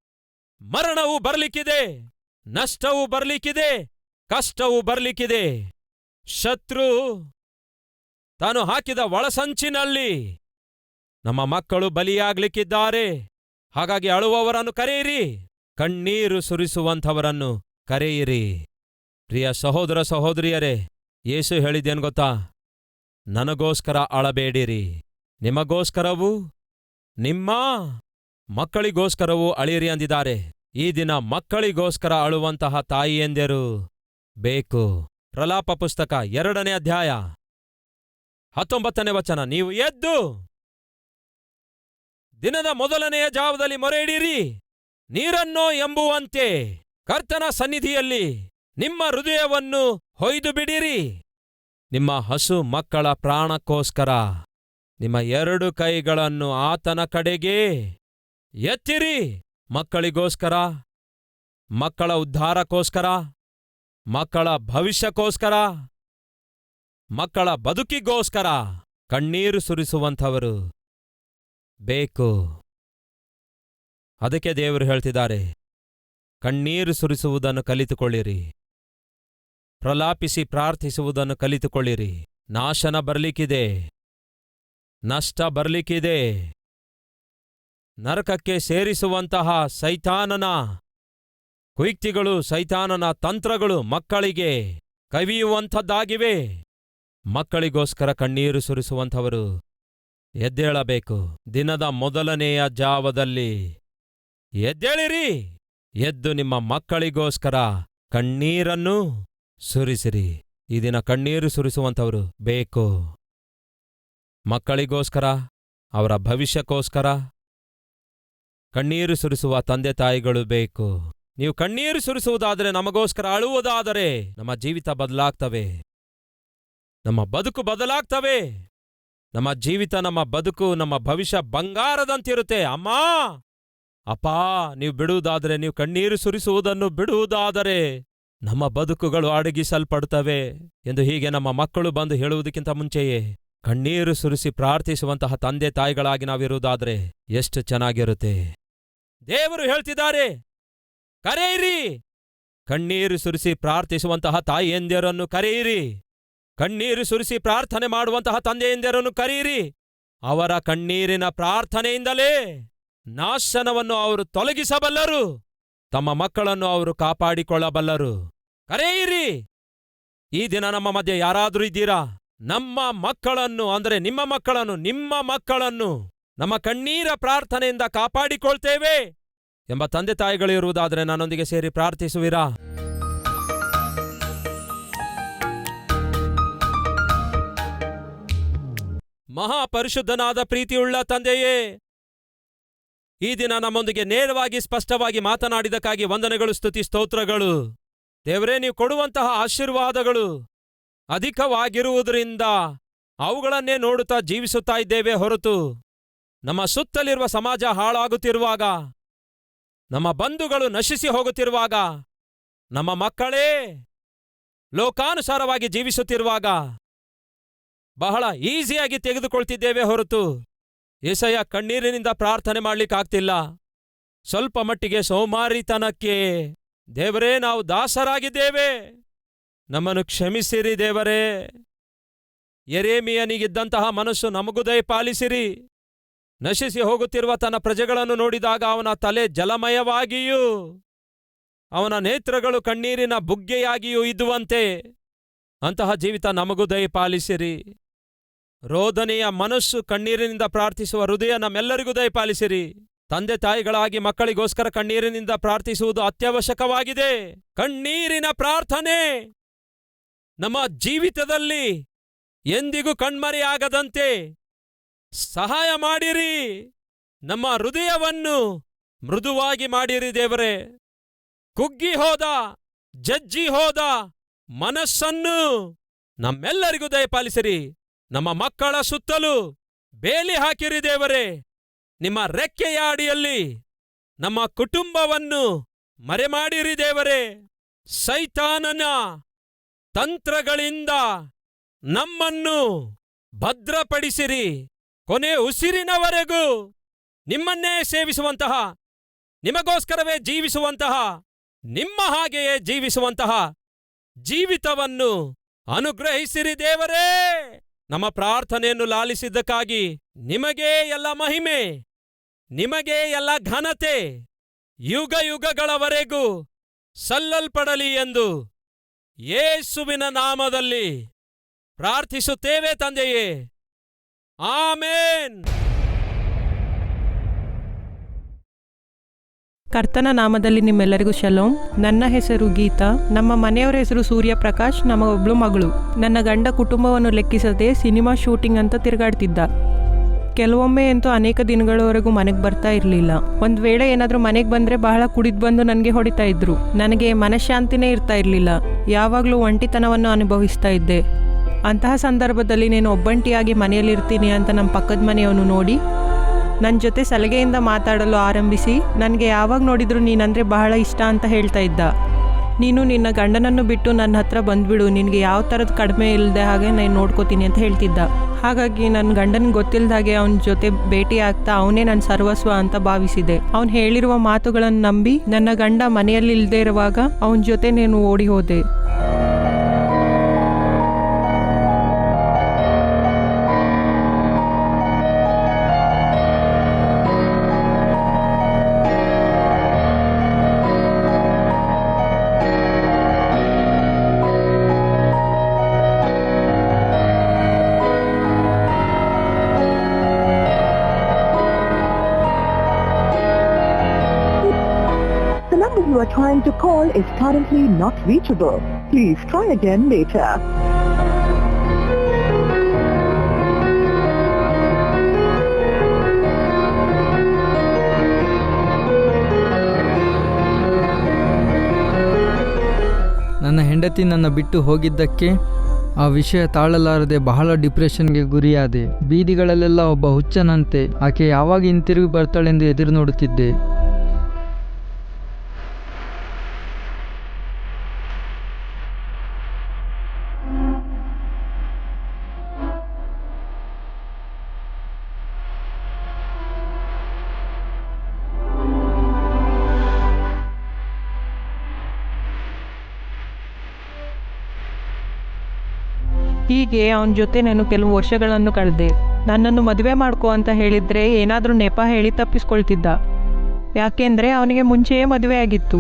ಮರಣವು ಬರಲಿಕ್ಕಿದೆ, ನಷ್ಟವು ಬರಲಿಕ್ಕಿದೆ, ಕಷ್ಟವು ಬರಲಿಕ್ಕಿದೆ. ಶತ್ರು ತಾನು ಹಾಕಿದ ಒಳಸಂಚಿನಲ್ಲಿ ನಮ್ಮ ಮಕ್ಕಳು ಬಲಿಯಾಗ್ಲಿಕ್ಕಿದ್ದಾರೆ. ಹಾಗಾಗಿ ಅಳುವವರನ್ನು ಕರೆಯಿರಿ. ಕಣ್ಣೀರು ಸುರಿಸುವಂಥವರನ್ನು ಕರೆಯಿರಿ. ಪ್ರಿಯ ಸಹೋದರ ಸಹೋದರಿಯರೇ ಯೇಸು ಹೇಳಿದ್ದೇನು ಗೊತ್ತಾ? ನನಗೋಸ್ಕರ ಅಳಬೇಡಿರಿ. ನಿಮಗೋಸ್ಕರವೂ, ನಿಮ್ಮ ಮಕ್ಕಳಿಗೋಸ್ಕರವೂ ಅಳಿರಿ ಅಂದಿದ್ದಾರೆ. ಈ ದಿನ ಮಕ್ಕಳಿಗೋಸ್ಕರ ಅಳುವಂತಹ ತಾಯಿಯೆಂದರು ಬೇಕು. ಪ್ರಲಾಪ ಪುಸ್ತಕ ಎರಡನೇ ಅಧ್ಯಾಯ. ಹತ್ತೊಂಬತ್ತನೇ ವಚನ, ನೀವು ಎದ್ದು ದಿನದ ಮೊದಲನೆಯ ಜಾವದಲ್ಲಿ ಮೊರೆ ಇಡೀರಿ ನೀರನ್ನು ಎಂಬುವಂತೆ ಕರ್ತನ ಸನ್ನಿಧಿಯಲ್ಲಿ ನಿಮ್ಮ ಹೃದಯವನ್ನು ಹೊಯ್ದು ಬಿಡಿರಿ. ನಿಮ್ಮ ಹಸು ಮಕ್ಕಳ ಪ್ರಾಣಕ್ಕೋಸ್ಕರ ನಿಮ್ಮ ಎರಡು ಕೈಗಳನ್ನು ಆತನ ಕಡೆಗೆ ಎತ್ತಿರಿ. ಮಕ್ಕಳಿಗೋಸ್ಕರ, ಮಕ್ಕಳ ಉದ್ಧಾರಕ್ಕೋಸ್ಕರ, ಮಕ್ಕಳ ಭವಿಷ್ಯಕ್ಕೋಸ್ಕರ ಮಕ್ಕಳ ಬದುಕಿಗೋಸ್ಕರ ಕಣ್ಣೀರು ಸುರಿಸುವಂಥವರು. ಬೇಕು. ಅದಕ್ಕೆ ದೇವರು ಹೇಳ್ತಿದ್ದಾರೆ, ಕಣ್ಣೀರು ಸುರಿಸುವುದನ್ನು ಕಲಿತುಕೊಳ್ಳಿರಿ. ಪ್ರಲಾಪಿಸಿ ಪ್ರಾರ್ಥಿಸುವುದನ್ನು ಕಲಿತುಕೊಳ್ಳಿರಿ. ನಾಶನ ಬರಲಿಕ್ಕಿದೆ. ನಷ್ಟ ಬರಲಿಕ್ಕಿದೆ. ನರಕಕ್ಕೆ ಸೇರಿಸುವಂತಹ ಸೈತಾನನ ಕುಯುಕ್ತಿಗಳು, ಸೈತಾನನ ತಂತ್ರಗಳು ಮಕ್ಕಳಿಗೆ ಕವಿಯುವಂಥದ್ದಾಗಿವೆ. ಮಕ್ಕಳಿಗೋಸ್ಕರ ಕಣ್ಣೀರು ಸುರಿಸುವಂಥವರು ಎದ್ದೇಳಬೇಕು. ದಿನದ ಮೊದಲನೆಯ ಜಾವದಲ್ಲಿ ಎದ್ದೇಳಿರಿ. ಎದ್ದು ನಿಮ್ಮ ಮಕ್ಕಳಿಗೋಸ್ಕರ ಕಣ್ಣೀರನ್ನು ಸುರಿಸಿರಿ. ಈ ದಿನ ಕಣ್ಣೀರು ಸುರಿಸುವಂಥವರು ಬೇಕು. ಮಕ್ಕಳಿಗೋಸ್ಕರ, ಅವರ ಭವಿಷ್ಯಕ್ಕೋಸ್ಕರ ಕಣ್ಣೀರು ಸುರಿಸುವ ತಂದೆ ತಾಯಿಗಳು ಬೇಕು. ನೀವು ಕಣ್ಣೀರು ಸುರಿಸುವುದಾದರೆ ನಮಗೋಸ್ಕರ ಅಳುವುದಾದರೆ ನಮ್ಮ ಜೀವಿತ ಬದಲಾಗ್ತವೆ. ನಮ್ಮ ಬದುಕು ಬದಲಾಗ್ತವೆ. ನಮ್ಮ ಜೀವಿತ, ನಮ್ಮ ಬದುಕು, ನಮ್ಮ ಭವಿಷ್ಯ ಬಂಗಾರದಂತಿರುತ್ತೆ. ಅಮ್ಮ! ಅಪ್ಪ, ನೀವು ಬಿಡುವುದಾದರೆ ನೀವು ಕಣ್ಣೀರು ಸುರಿಸುವುದನ್ನು ಬಿಡುವುದಾದರೆ ನಮ್ಮ ಬದುಕುಗಳು ಅಡಗಿಸಲ್ಪಡುತ್ತವೆ ಎಂದು ಹೀಗೆ ನಮ್ಮ ಮಕ್ಕಳು ಬಂದು ಹೇಳುವುದಕ್ಕಿಂತ ಮುಂಚೆಯೇ ಕಣ್ಣೀರು ಸುರಿಸಿ ಪ್ರಾರ್ಥಿಸುವಂತಹ ತಂದೆ ತಾಯಿಗಳಾಗಿ ನಾವಿರುವುದಾದರೆ ಎಷ್ಟು ಚೆನ್ನಾಗಿರುತ್ತೆ. ದೇವರು ಹೇಳ್ತಿದ್ದಾರೆ, ಕರೆಯಿರಿ. ಕಣ್ಣೀರು ಸುರಿಸಿ ಪ್ರಾರ್ಥಿಸುವಂತಹ ತಾಯಿಯಂದಿಯರನ್ನು ಕರೆಯಿರಿ. ಕಣ್ಣೀರು ಸುರಿಸಿ ಪ್ರಾರ್ಥನೆ ಮಾಡುವಂತಹ ತಂದೆಯಂದಿರನ್ನು ಕರೆಯಿರಿ ಅವರ ಕಣ್ಣೀರಿನ ಪ್ರಾರ್ಥನೆಯಿಂದಲೇ ನಾಶನವನ್ನು ಅವರು ತೊಲಗಿಸಬಲ್ಲರು. ತಮ್ಮ ಮಕ್ಕಳನ್ನು ಅವರು ಕಾಪಾಡಿಕೊಳ್ಳಬಲ್ಲರು. ಕರೆಯಿರಿ. ಈ ದಿನ ನಮ್ಮ ಮಧ್ಯೆ ಯಾರಾದರೂ ಇದ್ದೀರಾ? ನಮ್ಮ ಮಕ್ಕಳನ್ನು, ಅಂದರೆ ನಿಮ್ಮ ಮಕ್ಕಳನ್ನು ನಿಮ್ಮ ಮಕ್ಕಳನ್ನು ನಮ್ಮ ಕಣ್ಣೀರ ಪ್ರಾರ್ಥನೆಯಿಂದ ಕಾಪಾಡಿಕೊಳ್ತೇವೆ. ಎಂಬ ತಂದೆ ತಾಯಿಗಳಿರುವುದಾದರೆ ನನ್ನೊಂದಿಗೆ ಸೇರಿ ಪ್ರಾರ್ಥಿಸುವಿರಾ? ಮಹಾಪರಿಶುದ್ಧನಾದ ಪ್ರೀತಿಯುಳ್ಳ ತಂದೆಯೇ! ಈ ದಿನ ನಮ್ಮೊಂದಿಗೆ ನೇರವಾಗಿ ಸ್ಪಷ್ಟವಾಗಿ ಮಾತನಾಡಿದಕ್ಕಾಗಿ ವಂದನೆಗಳು, ಸ್ತುತಿ, ಸ್ತೋತ್ರಗಳು. ದೇವರೇ, ನೀವು ಕೊಡುವಂತಹ ಆಶೀರ್ವಾದಗಳು ಅಧಿಕವಾಗಿರುವುದರಿಂದ ಅವುಗಳನ್ನೇ ನೋಡುತ್ತಾ ಜೀವಿಸುತ್ತಾ ಇದ್ದೇವೆ ಹೊರತು ನಮ್ಮ ಸುತ್ತಲಿರುವ ಸಮಾಜ ಹಾಳಾಗುತ್ತಿರುವಾಗ, ನಮ್ಮ ಬಂಧುಗಳು ನಶಿಸಿ ಹೋಗುತ್ತಿರುವಾಗ, ನಮ್ಮ ಮಕ್ಕಳೇ, ಲೋಕಾನುಸಾರವಾಗಿ ಜೀವಿಸುತ್ತಿರುವಾಗ ಬಹಳ ಈಸಿಯಾಗಿ ತೆಗೆದುಕೊಳ್ತಿದ್ದೇವೆ ಹೊರತು. ಏಸಯ್ಯ ಕಣ್ಣೀರಿನಿಂದ ಪ್ರಾರ್ಥನೆ ಮಾಡ್ಲಿಕ್ಕಾಗ್ತಿಲ್ಲ. ಸ್ವಲ್ಪ ಮಟ್ಟಿಗೆ ಸೋಮಾರಿತನಕ್ಕೆ. ದೇವರೇ, ನಾವು ದಾಸರಾಗಿದ್ದೇವೆ. ನಮ್ಮನ್ನು ಕ್ಷಮಿಸಿರಿ ದೇವರೇ. ಎರೇಮಿಯನಿಗಿದ್ದಂತಹ ಮನಸ್ಸು ನಮಗೂ ದಯಪಾಲಿಸಿರಿ ನಶಿಸಿ ಹೋಗುತ್ತಿರುವ ತನ್ನ ಪ್ರಜೆಗಳನ್ನು ನೋಡಿದಾಗ ಅವನ ತಲೆ ಜಲಮಯವಾಗಿಯೂ, ಅವನ ನೇತ್ರಗಳು ಕಣ್ಣೀರಿನ ಬುಗ್ಗೆಯಾಗಿಯೂ ಇದ್ದುವಂತೆ ಅಂತಹ ಜೀವಿತ ನಮಗೂ ದಯಪಾಲಿಸಿರಿ ರೋದನೆಯ ಮನಸ್ಸು ಕಣ್ಣೀರಿನಿಂದ ಪ್ರಾರ್ಥಿಸುವ ಹೃದಯ ನಮ್ಮೆಲ್ಲರಿಗೂ ದಯಪಾಲಿಸಿರಿ. ತಂದೆ ತಾಯಿಗಳಾಗಿ ಮಕ್ಕಳಿಗೋಸ್ಕರ ಕಣ್ಣೀರಿನಿಂದ ಪ್ರಾರ್ಥಿಸುವುದು ಅತ್ಯವಶ್ಯಕವಾಗಿದೆ. ಕಣ್ಣೀರಿನ ಪ್ರಾರ್ಥನೆ ನಮ್ಮ ಜೀವಿತದಲ್ಲಿ ಎಂದಿಗೂ ಕಣ್ಮರೆಯಾಗದಂತೆ ಸಹಾಯ ಮಾಡಿರಿ. ನಮ್ಮ ಹೃದಯವನ್ನು ಮೃದುವಾಗಿ ಮಾಡಿರಿ ದೇವರೇ. ಕುಗ್ಗಿ ಹೋದ, ಜಜ್ಜಿ ಹೋದ ಮನಸ್ಸನ್ನು ನಮ್ಮೆಲ್ಲರಿಗೂ ದಯಪಾಲಿಸಿರಿ. ನಮ್ಮ ಮಕ್ಕಳ ಸುತ್ತಲೂ ಬೇಲಿ ಹಾಕಿರಿ ದೇವರೇ. ನಿಮ್ಮ ರೆಕ್ಕೆಯ ಅಡಿಯಲ್ಲಿ ನಮ್ಮ ಕುಟುಂಬವನ್ನು ಮರೆಮಾಡಿರಿ ದೇವರೇ. ಸೈತಾನನ ತಂತ್ರಗಳಿಂದ ನಮ್ಮನ್ನು ಭದ್ರಪಡಿಸಿರಿ. ಕೊನೆ ಉಸಿರಿನವರೆಗೂ ನಿಮ್ಮನ್ನೇ ಸೇವಿಸುವಂತಹ, ನಿಮಗೋಸ್ಕರವೇ ಜೀವಿಸುವಂತಹ, ನಿಮ್ಮ ಹಾಗೆಯೇ ಜೀವಿಸುವಂತಹ ಜೀವಿತವನ್ನು ಅನುಗ್ರಹಿಸಿರಿ ದೇವರೇ. ನಮ್ಮ ಪ್ರಾರ್ಥನೆಯನ್ನು ಲಾಲಿಸಿದ್ದಕ್ಕಾಗಿ ನಿಮಗೇ ಎಲ್ಲ ಮಹಿಮೆ, ನಿಮಗೇ ಎಲ್ಲ ಘನತೆ ಯುಗ ಯುಗಗಳವರೆಗೂ ಸಲ್ಲಲ್ಪಡಲಿ ಎಂದು ಯೇಸುವಿನ ನಾಮದಲ್ಲಿ ಪ್ರಾರ್ಥಿಸುತ್ತೇವೆ ತಂದೆಯೇ. ಆಮೇನ್. ಕರ್ತನ ನಾಮದಲ್ಲಿ ನಿಮ್ಮೆಲ್ಲರಿಗೂ ಶಲೋಮ್ ನನ್ನ ಹೆಸರು ಗೀತಾ. ನಮ್ಮ ಮನೆಯವರ ಹೆಸರು ಸೂರ್ಯಪ್ರಕಾಶ್ ನಮ್ಮ ಒಬ್ಳು ಮಗಳು. ನನ್ನ ಗಂಡ ಕುಟುಂಬವನ್ನು ಲೆಕ್ಕಿಸದೆ ಸಿನಿಮಾ ಶೂಟಿಂಗ್ ಅಂತ ತಿರುಗಾಡ್ತಿದ್ದ. ಕೆಲವೊಮ್ಮೆ ಅಂತೂ ಅನೇಕ ದಿನಗಳವರೆಗೂ ಮನೆಗೆ ಬರ್ತಾ ಇರಲಿಲ್ಲ. ಒಂದು ವೇಳೆ ಏನಾದರೂ ಮನೆಗೆ ಬಂದರೆ ಬಹಳ ಕುಡಿದು ಬಂದು ನನಗೆ ಹೊಡಿತಾ ಇದ್ರು. ನನಗೆ ಮನಃಶಾಂತಿನೇ ಇರ್ತಾ ಇರಲಿಲ್ಲ. ಯಾವಾಗಲೂ ಒಂಟಿತನವನ್ನು ಅನುಭವಿಸ್ತಾ ಇದ್ದೆ. ಅಂತಹ ಸಂದರ್ಭದಲ್ಲಿ ನೀನು ಒಬ್ಬಂಟಿಯಾಗಿ ಮನೆಯಲ್ಲಿರ್ತೀನಿ ಅಂತ ನಮ್ಮ ಪಕ್ಕದ ಮನೆಯವನು ನೋಡಿ ನನ್ನ ಜೊತೆ ಸಲಗೆಯಿಂದ ಮಾತಾಡಲು ಆರಂಭಿಸಿ, ನನಗೆ ಯಾವಾಗ ನೋಡಿದರೂ ನೀನಂದರೆ ಬಹಳ ಇಷ್ಟ ಅಂತ ಹೇಳ್ತಾ ಇದ್ದ. ನೀನು ನಿನ್ನ ಗಂಡನನ್ನು ಬಿಟ್ಟು ನನ್ನ ಹತ್ರ ಬಂದುಬಿಡು, ನಿನಗೆ ಯಾವ ಥರದ ಕಡಿಮೆ ಇಲ್ಲದೆ ಹಾಗೆ ನಾನು ನೋಡ್ಕೋತೀನಿ ಅಂತ ಹೇಳ್ತಿದ್ದ. ಹಾಗಾಗಿ ನನ್ನ ಗಂಡನಿಗೆ ಗೊತ್ತಿಲ್ಲದಾಗೆ ಅವನ ಜೊತೆ ಭೇಟಿ ಆಗ್ತಾ ಅವನೇ ನನ್ನ ಸರ್ವಸ್ವ ಅಂತ ಭಾವಿಸಿದೆ. ಅವನು ಹೇಳಿರುವ ಮಾತುಗಳನ್ನು ನಂಬಿ ನನ್ನ ಗಂಡ ಮನೆಯಲ್ಲಿ ಇಲ್ಲದೆ ಇರುವಾಗ ಅವನ ಜೊತೆ ನೀನು ಓಡಿ ಹೋದೆ. Currently not reachable. Please try again later. ನನ್ನ ಹೆಂಡತಿ ನನ್ನ ಬಿಟ್ಟು ಹೋಗಿದ್ದಕ್ಕೆ ಆ ವಿಷಯ ತಾಳಲಾರದೆ ಬಹಳ ಡಿಪ್ರೆಷನ್ಗೆ ಗುರಿಯಾದೆ ಬೀದಿಗಳಲ್ಲೆಲ್ಲ ಒಬ್ಬ ಹುಚ್ಚನಂತೆ ಆಕೆ ಯಾವಾಗ ಹಿಂತಿರುಗಿ ಬರ್ತಾಳೆಂದು ಎದುರು ನೋಡುತ್ತಿದ್ದೆ ಹೀಗೆ ಅವನ ಜೊತೆ ನಾನು ಕೆಲವು ವರ್ಷಗಳನ್ನು ಕಳೆದೆ. ನನ್ನನ್ನು ಮದುವೆ ಮಾಡ್ಕೋ ಅಂತ ಹೇಳಿದ್ರೆ ಏನಾದರೂ ನೆಪ ಹೇಳಿ ತಪ್ಪಿಸ್ಕೊಳ್ತಿದ್ದ. ಯಾಕೆಂದರೆ ಅವನಿಗೆ ಮುಂಚೆಯೇ ಮದುವೆ ಆಗಿತ್ತು.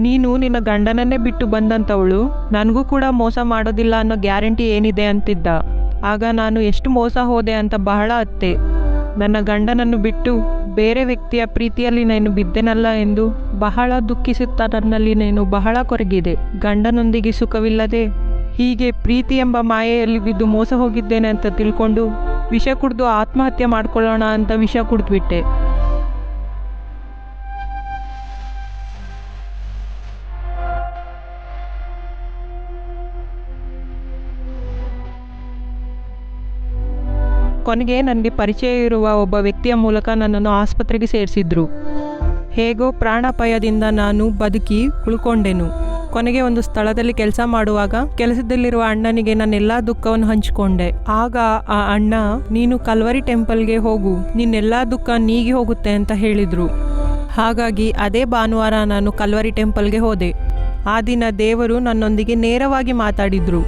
ನೀನು ನಿನ್ನ ಗಂಡನನ್ನೇ ಬಿಟ್ಟು ಬಂದಂಥವಳು ನನಗೂ ಕೂಡ ಮೋಸ ಮಾಡೋದಿಲ್ಲ ಅನ್ನೋ ಗ್ಯಾರಂಟಿ ಏನಿದೆ ಅಂತಿದ್ದ. ಆಗ ನಾನು ಎಷ್ಟು ಮೋಸ ಹೋದೆ ಅಂತ ಬಹಳ ಅತ್ತೆ. ನನ್ನ ಗಂಡನನ್ನು ಬಿಟ್ಟು ಬೇರೆ ವ್ಯಕ್ತಿಯ ಪ್ರೀತಿಯಲ್ಲಿ ನಾನು ಬಿದ್ದೆನಲ್ಲ ಎಂದು ಬಹಳ ದುಃಖಿಸುತ್ತಾ ನನ್ನಲ್ಲಿ ನಾನು ಬಹಳ ಕೊರಗಿದೆ. ಗಂಡನೊಂದಿಗೆ ಸುಖವಿಲ್ಲದೆ ಹೀಗೆ ಪ್ರೀತಿ ಎಂಬ ಮಾಯೆಯಲ್ಲಿ ಬಿದ್ದು ಮೋಸ ಹೋಗಿದ್ದೇನೆ ಅಂತ ತಿಳ್ಕೊಂಡು ವಿಷ ಕುಡಿದು ಆತ್ಮಹತ್ಯೆ ಮಾಡ್ಕೊಳ್ಳೋಣ ಅಂತ ವಿಷ ಕುಡಿದ್ಬಿಟ್ಟೆ. ಕೊನೆಗೆ ನನಗೆ ಪರಿಚಯ ಇರುವ ಒಬ್ಬ ವ್ಯಕ್ತಿಯ ಮೂಲಕ ನನ್ನನ್ನು ಆಸ್ಪತ್ರೆಗೆ ಸೇರಿಸಿದ್ರು. ಹೇಗೋ ಪ್ರಾಣಾಪಾಯದಿಂದ ನಾನು ಬದುಕಿ ಉಳ್ಕೊಂಡೆನು. ಕೊನೆಗೆ ಒಂದು ಸ್ಥಳದಲ್ಲಿ ಕೆಲಸ ಮಾಡುವಾಗ ಕೆಲಸದಲ್ಲಿರುವ ಅಣ್ಣನಿಗೆ ನನ್ನೆಲ್ಲಾ ದುಃಖವನ್ನು ಹಂಚಿಕೊಂಡೆ. ಆಗ ಆ ಅಣ್ಣ, ನೀನು ಕಲ್ವರಿ ಟೆಂಪಲ್ಗೆ ಹೋಗು. ನಿನ್ನೆಲ್ಲಾ ದುಃಖ ನೀಗಿ ಹೋಗುತ್ತೆ ಅಂತ ಹೇಳಿದ್ರು. ಹಾಗಾಗಿ ಅದೇ ಭಾನುವಾರ ನಾನು ಕಲ್ವರಿ ಟೆಂಪಲ್ಗೆ ಹೋದೆ. ಆ ದಿನ ದೇವರು ನನ್ನೊಂದಿಗೆ ನೇರವಾಗಿ ಮಾತಾಡಿದ್ರು.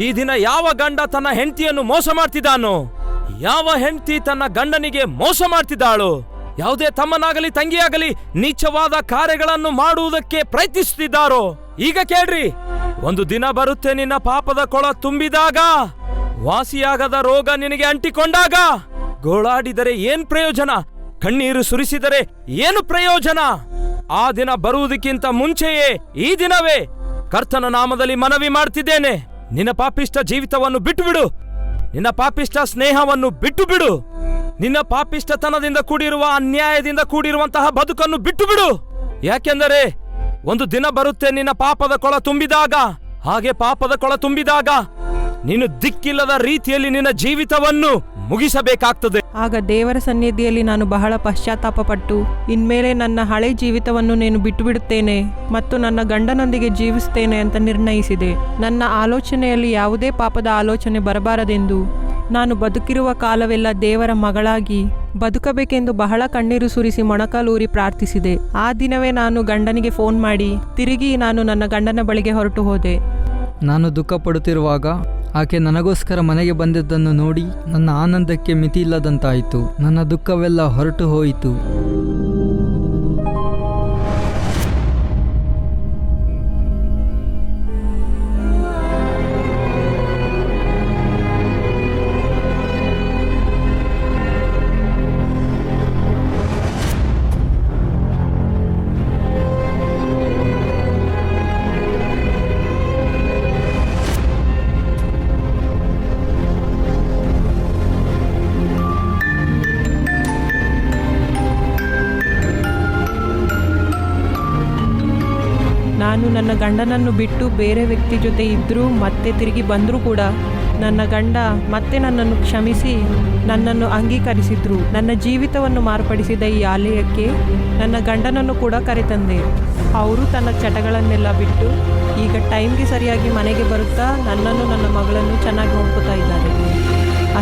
ಈ ದಿನ ಯಾವ ಗಂಡ ತನ್ನ ಹೆಂಡತಿಯನ್ನು ಮೋಸ ಮಾಡ್ತಿದ್ದಾನೋ, ಯಾವ ಹೆಂಡತಿ ತನ್ನ ಗಂಡನಿಗೆ ಮೋಸ ಮಾಡ್ತಿದ್ದಾಳು ಯಾವುದೇ ತಮ್ಮನಾಗಲಿ, ತಂಗಿಯಾಗಲಿ ನೀಚವಾದ ಕಾರ್ಯಗಳನ್ನು ಮಾಡುವುದಕ್ಕೆ ಪ್ರಯತ್ನಿಸುತ್ತಿದ್ದಾರೋ? ಈಗ ಕೇಳ್ರಿ. ಒಂದು ದಿನ ಬರುತ್ತೆ ನಿನ್ನ ಪಾಪದ ಕೊಳ ತುಂಬಿದಾಗ. ವಾಸಿಯಾಗದ ರೋಗ ನಿನಗೆ ಅಂಟಿಕೊಂಡಾಗ. ಗೋಳಾಡಿದರೆ ಏನ್ ಪ್ರಯೋಜನ? ಕಣ್ಣೀರು ಸುರಿಸಿದರೆ ಏನು ಪ್ರಯೋಜನ? ಆ ದಿನ ಬರುವುದಕ್ಕಿಂತ ಮುಂಚೆಯೇ ಈ ದಿನವೇ ಕರ್ತನ ನಾಮದಲ್ಲಿ ಮನವಿ ಮಾಡ್ತಿದ್ದೇನೆ. ನಿನ್ನ ಪಾಪಿಷ್ಟ ಜೀವಿತವನ್ನು ಬಿಟ್ಟು ಬಿಡು ನಿನ್ನ ಪಾಪಿಷ್ಟ ಸ್ನೇಹವನ್ನು ಬಿಟ್ಟು ಬಿಡು. ನಿನ್ನ ಪಾಪಿಷ್ಟತನದಿಂದ ಕೂಡಿರುವ ಅನ್ಯಾಯದಿಂದ ಕೂಡಿರುವಂತಹ ಬದುಕನ್ನು ಬಿಟ್ಟು ಬಿಡು. ಯಾಕೆಂದರೆ ಒಂದು ದಿನ ಬರುತ್ತೆ ನಿನ್ನ ಪಾಪದ ಕೊಳ ತುಂಬಿದಾಗ. ಹಾಗೆ ಪಾಪದ ಕೊಳ ತುಂಬಿದಾಗ ನೀನು ದಿಕ್ಕಿಲ್ಲದ ರೀತಿಯಲ್ಲಿ ನಿನ್ನ ಜೀವಿತವನ್ನು ಮುಗಿಸಬೇಕಾಗ್ತದೆ. ಆಗ ದೇವರ ಸನ್ನಿಧಿಯಲ್ಲಿ ನಾನು ಬಹಳ ಪಶ್ಚಾತ್ತಾಪಪಟ್ಟು ಇನ್ಮೇಲೆ ನನ್ನ ಹಳೆ ಜೀವಿತವನ್ನು ಬಿಟ್ಟು ಬಿಟ್ಟುಬಿಡುತ್ತೇನೆ ಮತ್ತು ನನ್ನ ಗಂಡನೊಂದಿಗೆ ಜೀವಿಸುತ್ತೇನೆ ಅಂತ ನಿರ್ಣಯಿಸಿದೆ. ನನ್ನ ಆಲೋಚನೆಯಲ್ಲಿ ಯಾವುದೇ ಪಾಪದ ಆಲೋಚನೆ ಬರಬಾರದೆಂದು ನಾನು ಬದುಕಿರುವ ಕಾಲವೆಲ್ಲ ದೇವರ ಮಗಳಾಗಿ ಬದುಕಬೇಕೆಂದು ಬಹಳ ಕಣ್ಣೀರು ಸುರಿಸಿ ಮೊಣಕಾಲೂರಿ ಪ್ರಾರ್ಥಿಸಿದೆ. ಆ ದಿನವೇ ನಾನು ಗಂಡನಿಗೆ ಫೋನ್ ಮಾಡಿ ತಿರುಗಿ ನಾನು ನನ್ನ ಗಂಡನ ಬಳಿಗೆ ಹೊರಟು ಹೋದೆ. ನಾನು ದುಃಖ ಪಡುತ್ತಿರುವಾಗ ಆಕೆ ನನಗೋಸ್ಕರ ಮನೆಗೆ ಬಂದಿದ್ದನ್ನು ನೋಡಿ ನನ್ನ ಆನಂದಕ್ಕೆ ಮಿತಿ ಇಲ್ಲದಂತಾಯಿತು ನನ್ನ ದುಃಖವೆಲ್ಲ ಹೊರಟು ಹೋಯಿತು ನಾನು ನನ್ನ ಗಂಡನನ್ನು ಬಿಟ್ಟು ಬೇರೆ ವ್ಯಕ್ತಿ ಜೊತೆ ಇದ್ದರೂ ಮತ್ತೆ ತಿರುಗಿ ಬಂದರೂ ಕೂಡ ನನ್ನ ಗಂಡ ಮತ್ತೆ ನನ್ನನ್ನು ಕ್ಷಮಿಸಿ ನನ್ನನ್ನು ಅಂಗೀಕರಿಸಿದ್ರು. ನನ್ನ ಜೀವಿತವನ್ನು ಮಾರ್ಪಡಿಸಿದ ಈ ಆಲಯಕ್ಕೆ ನನ್ನ ಗಂಡನನ್ನು ಕೂಡ ಕರೆತಂದೆ. ಅವರು ತನ್ನ ಚಟಗಳನ್ನೆಲ್ಲ ಬಿಟ್ಟು ಈಗ ಟೈಮ್ಗೆ ಸರಿಯಾಗಿ ಮನೆಗೆ ಬರುತ್ತಾ ನನ್ನನ್ನು ನನ್ನ ಮಗಳನ್ನು ಚೆನ್ನಾಗಿ ನೋಡ್ಕೋತಾ ಇದ್ದಾರೆ.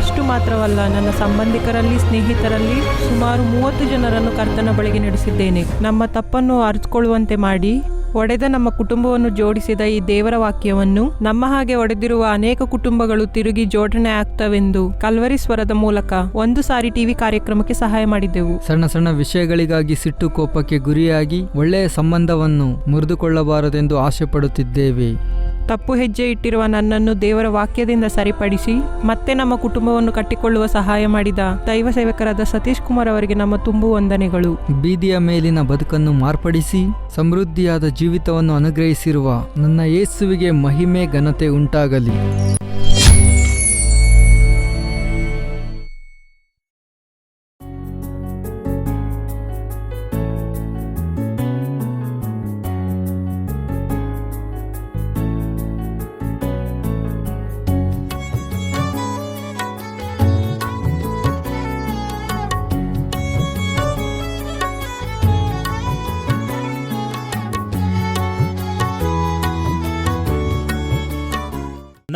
ಅಷ್ಟು ಮಾತ್ರವಲ್ಲ, ನನ್ನ ಸಂಬಂಧಿಕರಲ್ಲಿ, ಸ್ನೇಹಿತರಲ್ಲಿ ಸುಮಾರು ಮೂವತ್ತು ಜನರನ್ನು ಕರ್ತನ ಬಳಿಗೆ ನಡೆಸಿದ್ದೇನೆ. ನಮ್ಮ ತಪ್ಪನ್ನು ಅರಿತುಕೊಳ್ಳುವಂತೆ ಮಾಡಿ ಒಡೆದ ನಮ್ಮ ಕುಟುಂಬವನ್ನು ಜೋಡಿಸಿದ ಈ ದೇವರ ವಾಕ್ಯವನ್ನು ನಮ್ಮ ಹಾಗೆ ಒಡೆದಿರುವ ಅನೇಕ ಕುಟುಂಬಗಳು ತಿರುಗಿ ಜೋಡಣೆ ಆಗ್ತವೆಂದು ಕಲ್ವರಿ ಸ್ವರದ ಮೂಲಕ ಒಂದು ಸಾರಿ ಟಿವಿ ಕಾರ್ಯಕ್ರಮಕ್ಕೆ ಸಹಾಯ ಮಾಡಿದ್ದೆವು ಸಣ್ಣ ಸಣ್ಣ ವಿಷಯಗಳಿಗಾಗಿ ಸಿಟ್ಟು ಕೋಪಕ್ಕೆ ಗುರಿಯಾಗಿ ಒಳ್ಳೆಯ ಸಂಬಂಧವನ್ನು ಮುರಿದುಕೊಳ್ಳಬಾರದೆಂದು ಆಶೆ ಪಡುತ್ತಿದ್ದೇವೆ ತಪ್ಪು ಹೆಜ್ಜೆ ಇಟ್ಟಿರುವ ನನ್ನನ್ನು ದೇವರ ವಾಕ್ಯದಿಂದ ಸರಿಪಡಿಸಿ ಮತ್ತೆ ನಮ್ಮ ಕುಟುಂಬವನ್ನು ಕಟ್ಟಿಕೊಳ್ಳುವ ಸಹಾಯ ಮಾಡಿದ ದೈವ ಸೇವಕರಾದ ಸತೀಶ್ ಕುಮಾರ್ ಅವರಿಗೆ ನಮ್ಮ ತುಂಬು ವಂದನೆಗಳು. ಬೀದಿಯ ಮೇಲಿನ ಬದುಕನ್ನು ಮಾರ್ಪಡಿಸಿ ಸಮೃದ್ಧಿಯಾದ ಜೀವಿತವನ್ನು ಅನುಗ್ರಹಿಸಿರುವ ನನ್ನ ಯೇಸುವಿಗೆ ಮಹಿಮೆ ಘನತೆ ಉಂಟಾಗಲಿ.